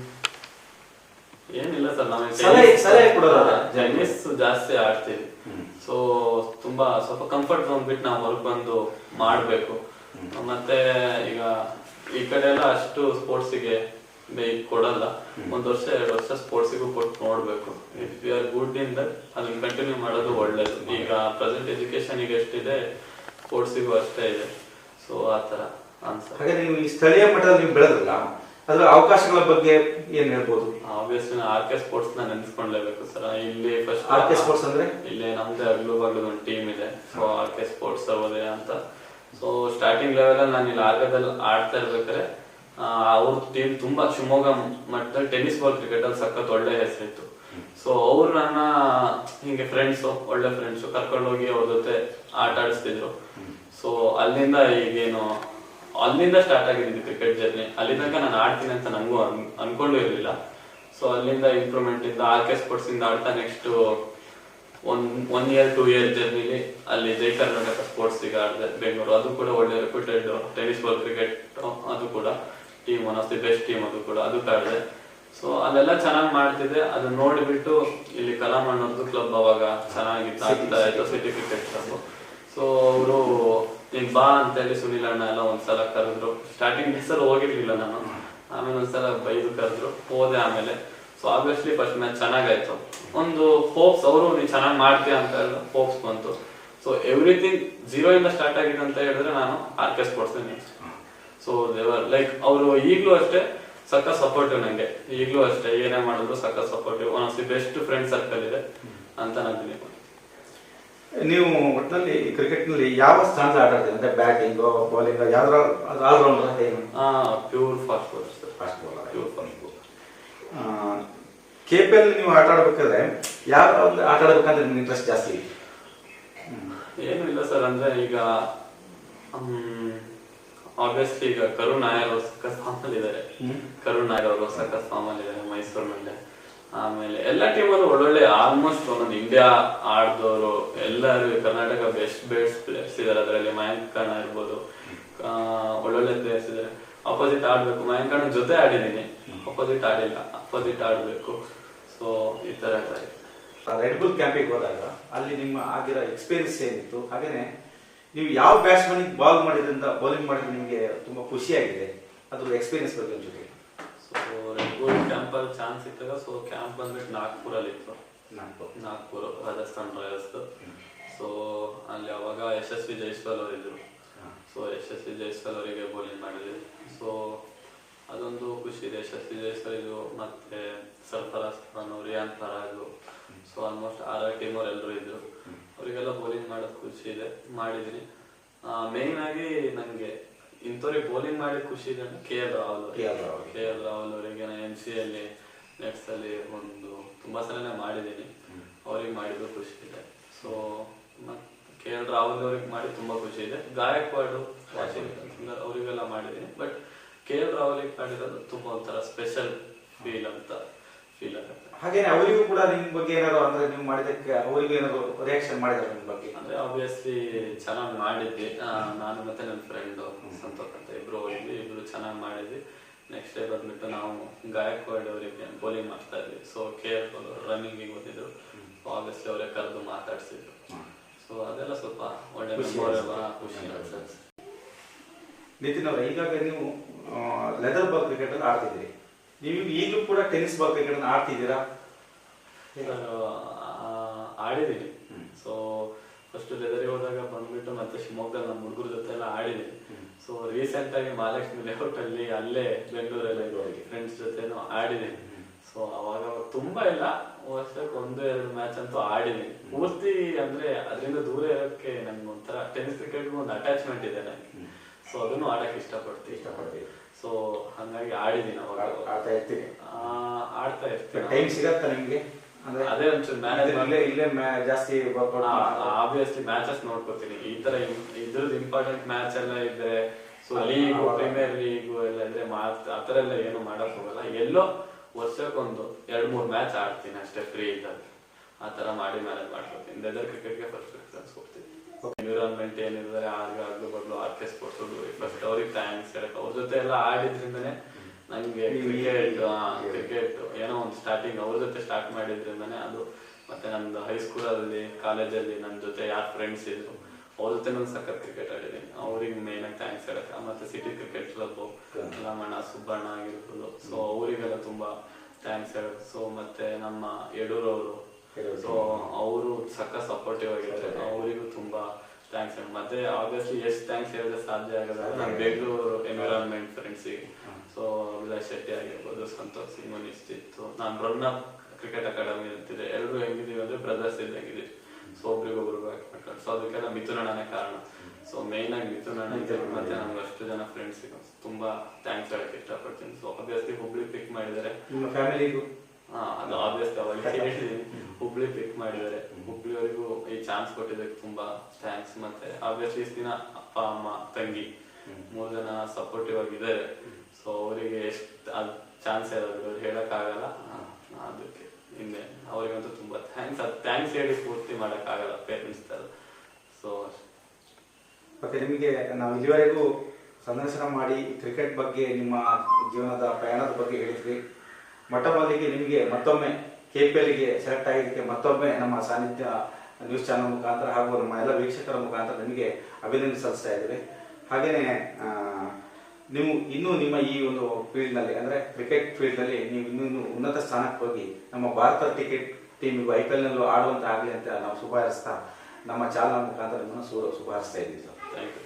ಏನಿಲ್ಲ ಸರ್ ನಾವು ಸಲಹೆ- ಸಲಹೆ ಕೊಡೋದಲ್ಲ? ಟೆನ್ನಿಸ್ ಜಾಸ್ತಿ ಆಡ್ತೀವಿ. ಸೊ ತುಂಬಾ ಸ್ವಲ್ಪ ಕಂಫರ್ಟ್ ಝೋನ್ ಬಿಟ್ಟು ನಾವು ಹೊರಗೆ ಬಂದು ಮಾಡಬೇಕು. ಮತ್ತೆ ಈಗ ಈ ಕಡೆ ಎಲ್ಲ ಅಷ್ಟು ಸ್ಪೋರ್ಟ್ಸಿಗೆ ಬೇಗ ಕೊಡಲ್ಲ. ಒಂದು ವರ್ಷ ಎರಡು ವರ್ಷ ಸ್ಪೋರ್ಟ್ಸಿಗೂ ಕೊಟ್ಟು ನೋಡ್ಬೇಕು. If you are good in that ಅದನ್ನ ಕಂಟಿನ್ಯೂ ಮಾಡೋದು ಒಳ್ಳೇದು. ಈಗ ಪ್ರೆಸೆಂಟ್ ಎಜುಕೇಶನ್ ಈಗ ಎಷ್ಟಿದೆ ಸ್ಪೋರ್ಟ್ಸಿಗೂ ಅಷ್ಟೇ ಇದೆ. ಸೊ ಆ ತರ ಅನ್ಸ ಹಾಗೆ ನೀವು ಈ ಸ್ಥಳೀಯ ಮಟ್ಟದಲ್ಲಿ ನೀವು ಬೆಳೆದ್ರಲ್ಲ ಅದ್ರ ಅವಕಾಶಗಳ ಬಗ್ಗೆ ಏನ್ ಹೇಳ್ಬೋದು? ಆಬ್ವಿಯಸ್ಲಿ ಆರ್ ಕೆ ಸ್ಪೋರ್ಟ್ಸ್ನ ನೆನೆಸ್ಕೊಂಡ್ಲೇಬೇಕು ಸರ್ ಇಲ್ಲಿ ಫಸ್ಟ್ ಆರ್ ಕೆ ಸ್ಪೋರ್ಟ್ಸ್ ಅಂದ್ರೆ? ಇಲ್ಲಿ ನಮ್ದೇ ಅಗ್ಲು ಬಗ್ಲು ಒಂದು ಟೀಮ್ ಇದೆ. So R K sports Sarvodaya ಅಂತ. ಸೊ ಸ್ಟಾರ್ಟಿಂಗ್ ಲೆವೆಲ್ ನಾನು ಇಲ್ಲಿ ಆರ್ಗದಲ್ಲಿ ಆಡ್ತಾ ಇರ್ಬೇಕಾದ್ರೆ ಅವ್ರ ಟೀಮ್ ತುಂಬಾ ಶಿವಮೊಗ್ಗ ಮಟ್ಟದಲ್ಲಿ ಟೆನ್ನಿಸ್ ಬಾಲ್ ಕ್ರಿಕೆಟ್ ಅಲ್ಲಿ ಸಖತ್ ಒಳ್ಳೆ ಹೆಸರಿತ್ತು. ಸೊ ಅವ್ರು ನನ್ನ ಹಿಂಗೆ ಫ್ರೆಂಡ್ಸ್ ಒಳ್ಳೆ ಫ್ರೆಂಡ್ಸ್ ಕರ್ಕೊಂಡೋಗಿ ಅವ್ರ ಜೊತೆ ಆಟ ಆಡಿಸ್ತಿದ್ರು. ಸೊ ಅಲ್ಲಿಂದ ಈಗೇನು ಅಲ್ಲಿಂದ ಸ್ಟಾರ್ಟ್ ಆಗಿದ್ದು ಕ್ರಿಕೆಟ್ ಜರ್ನಿ ಅಲ್ಲಿ ತನಕ ನಾನು ಆಡ್ತೀನಿ ಅಂತ ನನಗೂ ಅನ್- ಅನ್ಕೊಂಡು ಇರಲಿಲ್ಲ. ಸೊ ಅಲ್ಲಿಂದ ಇಂಪ್ರೂವ್ಮೆಂಟ್ ಇಂದ ಆರ್ ಕೆ ಸ್ಪೋರ್ಟ್ಸ್ ಇಂದ ಆಡ್ತಾ next one one year two year ಜರ್ನಿಲಿ ಅಲ್ಲಿ ಜೈ ಕರ್ನಾಟಕ ಸ್ಪೋರ್ಟ್ಸ್ ಈಗ ಆಡಿದೆ ಬೆಂಗಳೂರು. ಅದು ಕೂಡ ಒಳ್ಳೆ ರೆಪ್ಯೂಟೆಡ್ ಟೆನಿಸ್ ಬಾಲ್ ಕ್ರಿಕೆಟ್ ಅದು ಕೂಡ team one of the best team ಅದು ಕೂಡ ಅದು ಆಡಿದೆ. ಸೊ ಅದೆಲ್ಲ ಚೆನ್ನಾಗಿ ಮಾಡ್ತಿದ್ದೆ. ಅದನ್ನ ನೋಡಿಬಿಟ್ಟು ಇಲ್ಲಿ ಕಲಾಮಣ್ಣದ್ದು ಕ್ಲಬ್ ಅವಾಗ ಚೆನ್ನಾಗಿತ್ತು. ಸಿಟಿ ಕ್ರಿಕೆಟ್ ಕ್ಲಬ್ ಸೊ ಅವರು ಈಗ ಬಾ ಅಂತ ಹೇಳಿ ಸುನಿಲ್ ಅಣ್ಣ ಎಲ್ಲ ಒಂದ್ಸಲ ಕರೆದ್ರು. ಸ್ಟಾರ್ಟಿಂಗ್ ಸಲ ಹೋಗಿರ್ಲಿಲ್ಲ ನಾನು. ಆಮೇಲೆ ಒಂದ್ಸಲ ಬೈದು ಕರೆದ್ರು. ಹೋದೆ ಆಮೇಲೆ. ಸೊ ಆಬ್ವಿಯಸ್ಲಿ ಫಸ್ಟ್ ಮ್ಯಾಚ್ ಚೆನ್ನಾಗಾಯ್ತು. ಒಂದು ಹೋಪ್ಸ್ ಅವರು ನೀನ್ ಚೆನ್ನಾಗಿ ಮಾಡ್ತೀಯ ಅಂತ ಹೇಳಿದ್ರು. ಹೋಪ್ಸ್ ಬಂತು. ಸೊ ಎವ್ರಿಥಿಂಗ್ ಜೀರೋ ಇಂದ ಸ್ಟಾರ್ಟ್ ಆಗಿದೆ ಅಂತ ಹೇಳಿದ್ರೆ ನಾನು R K sports next so ದೇವರ್ ಲೈಕ್ ಅವರು ಈಗಲೂ ಅಷ್ಟೇ ಸಖತ್ ಸಪೋರ್ಟಿವ್ ನಂಗೆ. ಈಗಲೂ ಅಷ್ಟೇ ಏನೇ ಮಾಡಿದ್ರು ಸಖತ್ supportive one of the best friend circle ಇದೆ ಅಂತ ನಾನು ಮಾಡ್ತೀನಿ ನೀವು ಒಟ್ಟಿನಲ್ಲಿ ಕ್ರಿಕೆಟ್ನಲ್ಲಿ ಯಾವ ಸ್ಥಾನದಲ್ಲಿ ಆಟ ಆಡ್ತೀರಿ ಅಂದ್ರೆ ಬ್ಯಾಟಿಂಗ್ ಬೌಲಿಂಗ್ ಯಾವ್ದ್ರ ಆಲ್ರೌಂಡರ್ ಏನು pure fast bowler sir. Fast bowler pure fast bowler K P L ನೀವು ಆಟ ಆಡ್ಬೇಕಾದ್ರೆ ಯಾವ ಒಂದು ಆಟ ಆಡ್ಬೇಕಂದ್ರೆ ನಿಮ್ಗೆ ಇಂಟ್ರೆಸ್ಟ್ ಜಾಸ್ತಿ? ಏನು ಇಲ್ಲ ಸರ್. ಅಂದ್ರೆ ಈಗ ಆಬ್ವಿಯಸ್ಲಿ ಈಗ ಕರುಣ್ ನಾಯರ್ ಹೊಸ ಸಖತ್ ಫಾರ್ಮ್ ಅಲ್ಲಿ ಇದ್ದಾರೆ ಕರುಣ್ ನಾಯರ್ ಅವರು ಸಖತ್ ಫಾರ್ಮಲ್ಲಿ ಇದ್ದಾರೆ ಮೈಸೂರಿನಲ್ಲಿ. ಆಮೇಲೆ ಎಲ್ಲ ಟೀಮಲ್ಲೂ ಒಳ್ಳೊಳ್ಳೆ ಆಲ್ಮೋಸ್ಟ್ ಒಂದೊಂದು ಇಂಡಿಯಾ ಆಡ್ದವರು ಎಲ್ಲರೂ ಕರ್ನಾಟಕ ಬೆಸ್ಟ್ ಬೆಸ್ಟ್ ಪ್ಲೇಯರ್ಸ್ ಇದಾರೆ. ಅದರಲ್ಲಿ ಮಯಾಂಕ್ ಖಾನ್ ಇರ್ಬೋದು. ಒಳ್ಳೊಳ್ಳೆ ಪ್ಲೇಯರ್ಸ್ ಇದಾರೆ. ಅಪೋಸಿಟ್ ಆಡ್ಬೇಕು. ಮಯಾಂಕ್ ಖಾನ್ ಜೊತೆ ಆಡಿದ್ದೀನಿ. ಅಪೋಸಿಟ್ ಆಡಿಲ್ಲ. ಅಪೋಸಿಟ್ ಆಡ್ಬೇಕು. ಸೊ ಈ ತರ. ರೆಡ್ ಬುಲ್ ಕ್ಯಾಂಪಿಗೆ ಹೋದಾಗ ಅಲ್ಲಿ ನಿಮ್ಮ ಆಗಿರೋ ಎಕ್ಸ್ಪೀರಿಯನ್ಸ್ ಏನಿತ್ತು? ಹಾಗೇನೆ ನೀವು ಯಾವ ಬ್ಯಾಟ್ಸ್ಮನ್ ಬಾಲ್ ಮಾಡಿದ್ರಿಂದ ಬೌಲಿಂಗ್ ಮಾಡಿದ್ರೆ ನಿಮಗೆ ತುಂಬಾ ಖುಷಿಯಾಗಿದೆ? ಅದ್ರ ಎಕ್ಸ್ಪೀರಿಯನ್ಸ್ ಬಗ್ಗೆ ಜೊತೆ ಸೊ ರೆಡ್ ಕ್ಯಾಂಪಲ್ಲಿ ಚಾನ್ಸ್ ಸಿಕ್ಕಾಗ ಸೊ ಕ್ಯಾಂಪ್ ಬಂದ್ಬಿಟ್ಟು ನಾಗ್ಪುರಲ್ಲಿ ಇತ್ತು. ನಾಗ್ಪುರ್. ರಾಜಸ್ಥಾನ್ ರಾಯಲ್ಸ್. ಸೊ ಅಲ್ಲಿ ಅವಾಗ ಯಶಸ್ವಿ ಜೈಸ್ವಾಲ್ ಅವರು ಇದ್ದರು ಸೊ ಯಶಸ್ವಿ ಜೈಸ್ವಾಲ್ ಅವರಿಗೆ ಬೌಲಿಂಗ್ ಮಾಡಿದ್ವಿ. ಸೊ ಅದೊಂದು ಖುಷಿ ಇದೆ. ಯಶಸ್ವಿ ಜೈಸ್ವಾಲ್ ಇದು ಮತ್ತೆ Sarfaraz Khan Riyan ಫರಾಜು so almost R R team ಎಲ್ಲರೂ ಇದ್ರು. ಅವರಿಗೆಲ್ಲ ಬೌಲಿಂಗ್ ಮಾಡೋದು ಖುಷಿ ಇದೆ. ಮಾಡಿದ್ದೀನಿ ಮೇನ್ ಆಗಿ ನಂಗೆ ಇಂಥವ್ರಿಗೆ ಬೌಲಿಂಗ್ ಮಾಡಿ ಖುಷಿ ಇದೆ K L Rahul. K L Rahul ಅವರಿಗೆ. ನಾನು ಎನ್ ಸಿ ಅಲ್ಲಿ ನೆಟ್ಸ್ ಅಲ್ಲಿ ಒಂದು ತುಂಬಾ ಸಲನೇ ಮಾಡಿದ್ದೀನಿ. ಅವ್ರಿಗೆ ಮಾಡಿದ್ರು ಖುಷಿ ಇದೆ. ಸೊ ಕೆ ಎಲ್ ರಾಹುಲ್ ಅವ್ರಿಗೆ ಮಾಡಿ ತುಂಬಾ ಖುಷಿ ಇದೆ. ಗಾಯಕ್ವಾಡು ವಾಷಿಂಗ್ಟನ್ ಅವರಿಗೆಲ್ಲ ಮಾಡಿದ್ದೀನಿ. ಬಟ್ ಕೆ ಎಲ್ ರಾಹುಲ್ ಮಾಡಿರೋದು ತುಂಬಾ ಒಂಥರ ಸ್ಪೆಷಲ್ ಫೀಲ್ ಅಂತ ಫೀಲ್ ಆಗುತ್ತೆ. ಹಾಗೇನೆ ಅವರಿಗೂ ಕೂಡ ನಿಮ್ ಬಗ್ಗೆ ಏನಾದ್ರು ಅಂದ್ರೆ ನೀವು ಮಾಡಿದಕ್ಕೆ ಅವರಿಗೂ ಏನಾದ್ರು ರಿಯಾಕ್ಷನ್ ಮಾಡಿದಾರೆ ನಿಮ್ ಬಗ್ಗೆ? ಅಂದ್ರೆ ಆಬ್ವಿಯಸ್ಲಿ ಚೆನ್ನಾಗಿ ಮಾಡಿದ್ವಿ. ನಾನು ಮತ್ತೆ ನನ್ನ ಫ್ರೆಂಡ್ ಸಂತೋಷ್ ಅಂತ ಇಬ್ರು ಹೋಗಿದ್ವಿ. ಇಬ್ರು ಚೆನ್ನಾಗಿ ಮಾಡಿದ್ವಿ. ನೆಕ್ಸ್ಟ್ ಡೇ ಬಂದ್ಬಿಟ್ಟು ನಾವು ಗಾಯಕ್ವಾಡ್ ಅವರಿಗೆ ಬೌಲಿಂಗ್ ಮಾಡ್ತಾ ಇದ್ವಿ. ಸೊ ಕೆ ಎಫ್ ರನ್ನಿಂಗ್ ಓದಿದ್ರು ಆಬ್ವಿಯಸ್ಲಿ ಅವರೇ ಕರೆದು ಮಾತಾಡ್ಸಿದ್ರು. ಸೊ ಅದೆಲ್ಲ ಸ್ವಲ್ಪ ಒಳ್ಳೆ ಖುಷಿ ನಿತಿನ್ ಅವ್ರೆ ಈಗಾಗ ನೀವು ಲೆದರ್ ಬಾಲ್ ಕ್ರಿಕೆಟ್ ಅಲ್ಲಿ ಆಡ್ತಿದ್ದೀರಿ. ನೀವು ಈಗಲೂ ಕೂಡ ಟೆನ್ನಿಸ್ ಬಾಲ್ ಕ್ರಿಕೆಟ್ ಆಡ್ತಿದ್ದೀರಾ? ನಾನು ಆಡಿದ್ದೀನಿ. ಸೊ ಫಸ್ಟ್ ಲೆದರಿ ಹೋದಾಗ ಬಂದ್ಬಿಟ್ಟು ಮತ್ತೆ ಶಿವಮೊಗ್ಗ ನಮ್ಮ ಹುಡುಗರ ಜೊತೆ ಎಲ್ಲ ಆಡಿದ್ದೀನಿ ಸೊ ರೀಸೆಂಟ್ ಆಗಿ ಮಹಾಲಕ್ಷ್ಮಿ ಲೇಔಟ್ ಅಲ್ಲಿ ಅಲ್ಲೇ ಬೆಂಗಳೂರಲ್ಲಿ ಫ್ರೆಂಡ್ಸ್ ಜೊತೆನೂ ಆಡಿದ್ದೀನಿ. ಸೊ ಅವಾಗ ತುಂಬಾ ಇಲ್ಲ. ವರ್ಷಕ್ಕೆ ಒಂದು ಎರಡು ಮ್ಯಾಚ್ ಅಂತೂ ಆಡಿದ್ದೀನಿ. ಪೂರ್ತಿ ಅಂದ್ರೆ ಅದರಿಂದ ದೂರ ಇರೋಕ್ಕೆ ನನ್ಗೆ ಒಂಥರ ಟೆನ್ನಿಸ್ ಕ್ರಿಕೆಟ್ಗೂ ಒಂದು ಅಟ್ಯಾಚ್ಮೆಂಟ್ ಇದೆ ನನಗೆ ಸೊ ಅದನ್ನು ಆಡಕ್ಕೆ ಇಷ್ಟಪಡ್ತೀನಿ. ಇಷ್ಟಪಡ್ತೀವಿ. ಹಂಗಾಗಿ ಆಡಿದ್ದೀನಿ ಅವಾಗ. ಆಡ್ತಾ ಇರ್ತೀನಿ ಆ, ಆಡ್ತಾ ಇರ್ತೀನಿ. ಟೈಮ್ ಸಿಗತ್ತಾ ನಿಮ್ಗೆ ಅಂದ್ರೆ ಅದೇ ಒಂಚೂರು ಮ್ಯಾನೇಜ್ ಇಲ್ಲೇ ಇಲ್ಲೇ ಜಾಸ್ತಿ ಆಬ್ವಿಯಸ್ಲಿ ಮ್ಯಾಚಸ್ ನೋಡ್ಕೊತೀನಿ. ಈ ತರ ಇದ್ರದ್ದು ಇಂಪಾರ್ಟೆಂಟ್ ಮ್ಯಾಚ್ ಎಲ್ಲ ಇದ್ರೆ ಸೊ ಲೀಗ್ ಪ್ರೀಮಿಯರ್ ಲೀಗ್ ಎಲ್ಲ ಇದ್ರೆ ಆತರ ಎಲ್ಲ ಏನು ಮಾಡಕ್ ಹೋಗಲ್ಲ. ಎಲ್ಲೋ ವರ್ಷಕ್ಕೊಂದು ಎರಡ್ ಮೂರ್ ಮ್ಯಾಚ್ ಆಡ್ತೀನಿ ಅಷ್ಟೇ ಫ್ರೀ ಇದ್ದಾಗ. ಆ ತರ ಮಾಡಿ ಮ್ಯಾನೇಜ್ ಮಾಡ್ಕೊತೀನಿ. ಲೆದರ್ ಕ್ರಿಕೆಟ್ಗೆ ಫಸ್ಟ್ ಪ್ರಿಫರೆನ್ಸ್ ಕೊಡ್ತೀನಿ. ಎನ್ವಿರಾನ್ಮೆಂಟ್ ಏನಿದ್ದಾರೆ ಆಗ ಆಗ್ಲು ಬಗ್ಲು ಆರ್ ಕೆ ಸ್ಪೋರ್ಟ್ಸ್ ಫಸ್ಟ್ ಅವ್ರಿಗೆ ಥ್ಯಾಂಕ್ಸ್ ಹೇಳಕ್ ಅವ್ರ ಜೊತೆ ಎಲ್ಲ ಆಡಿದ್ರಿಂದನೇ ನಂಗೆ ಕ್ರಿಕೆಟ್ ಕ್ರಿಕೆಟ್ ಏನೋ ಒಂದು ಸ್ಟಾರ್ಟಿಂಗ್ ಅವ್ರ ಜೊತೆ ಸ್ಟಾರ್ಟ್ ಮಾಡಿದ್ರಿಂದನೇ ಅದು. ಮತ್ತೆ ನಂದು ಹೈಸ್ಕೂಲಲ್ಲಿ ಕಾಲೇಜಲ್ಲಿ ನನ್ನ ಜೊತೆ ಯಾರು ಫ್ರೆಂಡ್ಸ್ ಇದ್ರು ಅವ್ರ ಜೊತೆ ನಾನು ಸಖತ್ ಕ್ರಿಕೆಟ್ ಆಡಿದ್ದೀನಿ. ಅವ್ರಿಗೆ ಮೇನ್ ಆಗಿ ಥ್ಯಾಂಕ್ಸ್ ಹೇಳಕ್ಕೆ. ಮತ್ತೆ city cricket club Ramanna Subbanna ಆಗಿರ್ಬೋದು. ಸೊ ಅವರಿಗೆಲ್ಲ ತುಂಬಾ ಥ್ಯಾಂಕ್ಸ್ ಹೇಳಕ್ ಸೊ ಮತ್ತೆ ನಮ್ಮ ಯಡೂರವರು ಸೊ ಅವರು ಸಕ್ಕ ಸಪೋರ್ಟಿವ್ ಆಗಿದ್ದಾರೆ ಅವರಿಗೂ ತುಂಬಾ ಥ್ಯಾಂಕ್ಸ್ ಮತ್ತೆ ಆಬ್ವಿಯಸ್ಲಿ ಎಷ್ಟು ಥ್ಯಾಂಕ್ಸ್ ಹೇಳಿದ್ರೆ ಸಾಧ್ಯ ಆಗಲ್ಲ ನಮ್ಮ ಬೆಂಗಳೂರು ಎನ್ವಿರಾನ್ಮೆಂಟ್ ಫ್ರೆಂಡ್ಸಿಗೆ ಸೊ ಅಭಿಲಾಷ್ ಶೆಟ್ಟಿ ಆಗಿರ್ಬೋದು ಸಂತೋಷ್ ಸಿಂಗ್ ಇತ್ತು ನಾನು ರನ್ ಅಪ್ ಕ್ರಿಕೆಟ್ ಅಕಾಡೆಮಿ ಅಂತಿದೆ. ಎಲ್ಲರೂ ಹೆಂಗಿದೀವಿ ಅಂದ್ರೆ ಬ್ರದರ್ಸ್ ಇದ್ದಂಗಿದೆ. ಸೊ ಒಬ್ರಿಗೊಬ್ರು ಮಾಡ್ಕೊಂಡು. ಸೊ ಅದಕ್ಕೆಲ್ಲ ಮಿಥುನ್ ಅಣ್ಣನೇ ಕಾರಣ. ಸೊ ಮೇನ್ ಆಗಿ ಮಿಥುನ್ ಅಣ್ಣ ಮತ್ತೆ ನಮ್ಗೆ ಅಷ್ಟು ಜನ ಫ್ರೆಂಡ್ಸ್ ತುಂಬಾ ಥ್ಯಾಂಕ್ಸ್ ಹೇಳಕ್ಕೆ ಇಷ್ಟಪಡ್ತೀನಿ. ಸೊ ಅಭ್ಯಾಸ ಹುಬ್ಳಿ ಪಿಕ್ ಮಾಡಿದ್ದಾರೆ. ನಿಮ್ಮ ಫ್ಯಾಮಿಲಿಗೂ ಅದು ಆಬ್ವಿಯಸ್ಲಿ ಅವಾಗ ಹೇಳಿದ್ದೀನಿ ಹುಬ್ಳಿ ಪಿಕ್ ಮಾಡಿದ್ದಾರೆ. ಹುಬ್ಳಿಯವರಿಗೂ ಈ ಚಾನ್ಸ್ ಕೊಟ್ಟಿದ್ದಕ್ಕೆ ತುಂಬಾ ಥ್ಯಾಂಕ್ಸ್ ಮತ್ತೆ ಆಬ್ವಿಯಸ್ಲಿ ದಿನ ಅಪ್ಪ ಅಮ್ಮ ತಂಗಿ ಮೂರು ಜನ ಸಪೋರ್ಟಿವ್ ಆಗಿದ್ದಾರೆ. ಸೊ ಅವರಿಗೆ ಎಷ್ಟು ಅದು ಚಾನ್ಸ್ ಇರೋದು ಹೇಳಕ್ ಆಗಲ್ಲ. ಅದಕ್ಕೆ ಹಿಂದೆ ಅವರಿಗಂತೂ ತುಂಬಾ ಥ್ಯಾಂಕ್ಸ್ ಅದು ಥ್ಯಾಂಕ್ಸ್ ಹೇಳಿ ಪೂರ್ತಿ ಮಾಡಕ್ ಆಗಲ್ಲ ಪೇರೆಂಟ್ಸ್ ತರ. ಸೊ ಮತ್ತೆ ನಿಮಗೆ ನಾವು ಇಲ್ಲಿವರೆಗೂ ಸಂದರ್ಶನ ಮಾಡಿ ಕ್ರಿಕೆಟ್ ಬಗ್ಗೆ ನಿಮ್ಮ ಜೀವನದ ಪ್ರಯಾಣದ ಬಗ್ಗೆ ಹೇಳಿದ್ರಿ ಮೊಟ್ಟ ಮೊದಲಿಗೆ ನಿಮಗೆ ಮತ್ತೊಮ್ಮೆ ಕೆ ಪಿ ಎಲ್ಗೆ ಸೆಲೆಕ್ಟ್ ಆಗಿದ್ದಕ್ಕೆ ಮತ್ತೊಮ್ಮೆ ನಮ್ಮ ಸಾನ್ನಿಧ್ಯ ನ್ಯೂಸ್ ಚಾನಲ್ ಮುಖಾಂತರ ಹಾಗೂ ನಮ್ಮ ಎಲ್ಲ ವೀಕ್ಷಕರ ಮುಖಾಂತರ ನಿಮಗೆ ಅಭಿನಂದನೆ ಸಲ್ಲಿಸ್ತಾ ಇದ್ದೀವಿ. ಹಾಗೆಯೇ ನೀವು ಇನ್ನೂ ನಿಮ್ಮ ಈ ಒಂದು ಫೀಲ್ಡ್ನಲ್ಲಿ ಅಂದರೆ ಕ್ರಿಕೆಟ್ ಫೀಲ್ಡ್ನಲ್ಲಿ ನೀವು ಇನ್ನೂ ಉನ್ನತ ಸ್ಥಾನಕ್ಕೆ ಹೋಗಿ ನಮ್ಮ ಭಾರತ ಟಿಕೆಟ್ ಟೀಮ್ ಐ ಪಿ ಎಲ್ನಲ್ಲೂ ಆಡುವಂತಾಗಲಿ ಅಂತ ನಾವು ಶುಭ ಹಾರೈಸ್ತಾ ನಮ್ಮ ಚಾನಲ್ ಮುಖಾಂತರ ನಿಮ್ಮನ್ನು ಶುಭ ಶುಭ ಹಾರೈಸ್ತಾ ಇದ್ದೀವಿ ಸರ್. Thank you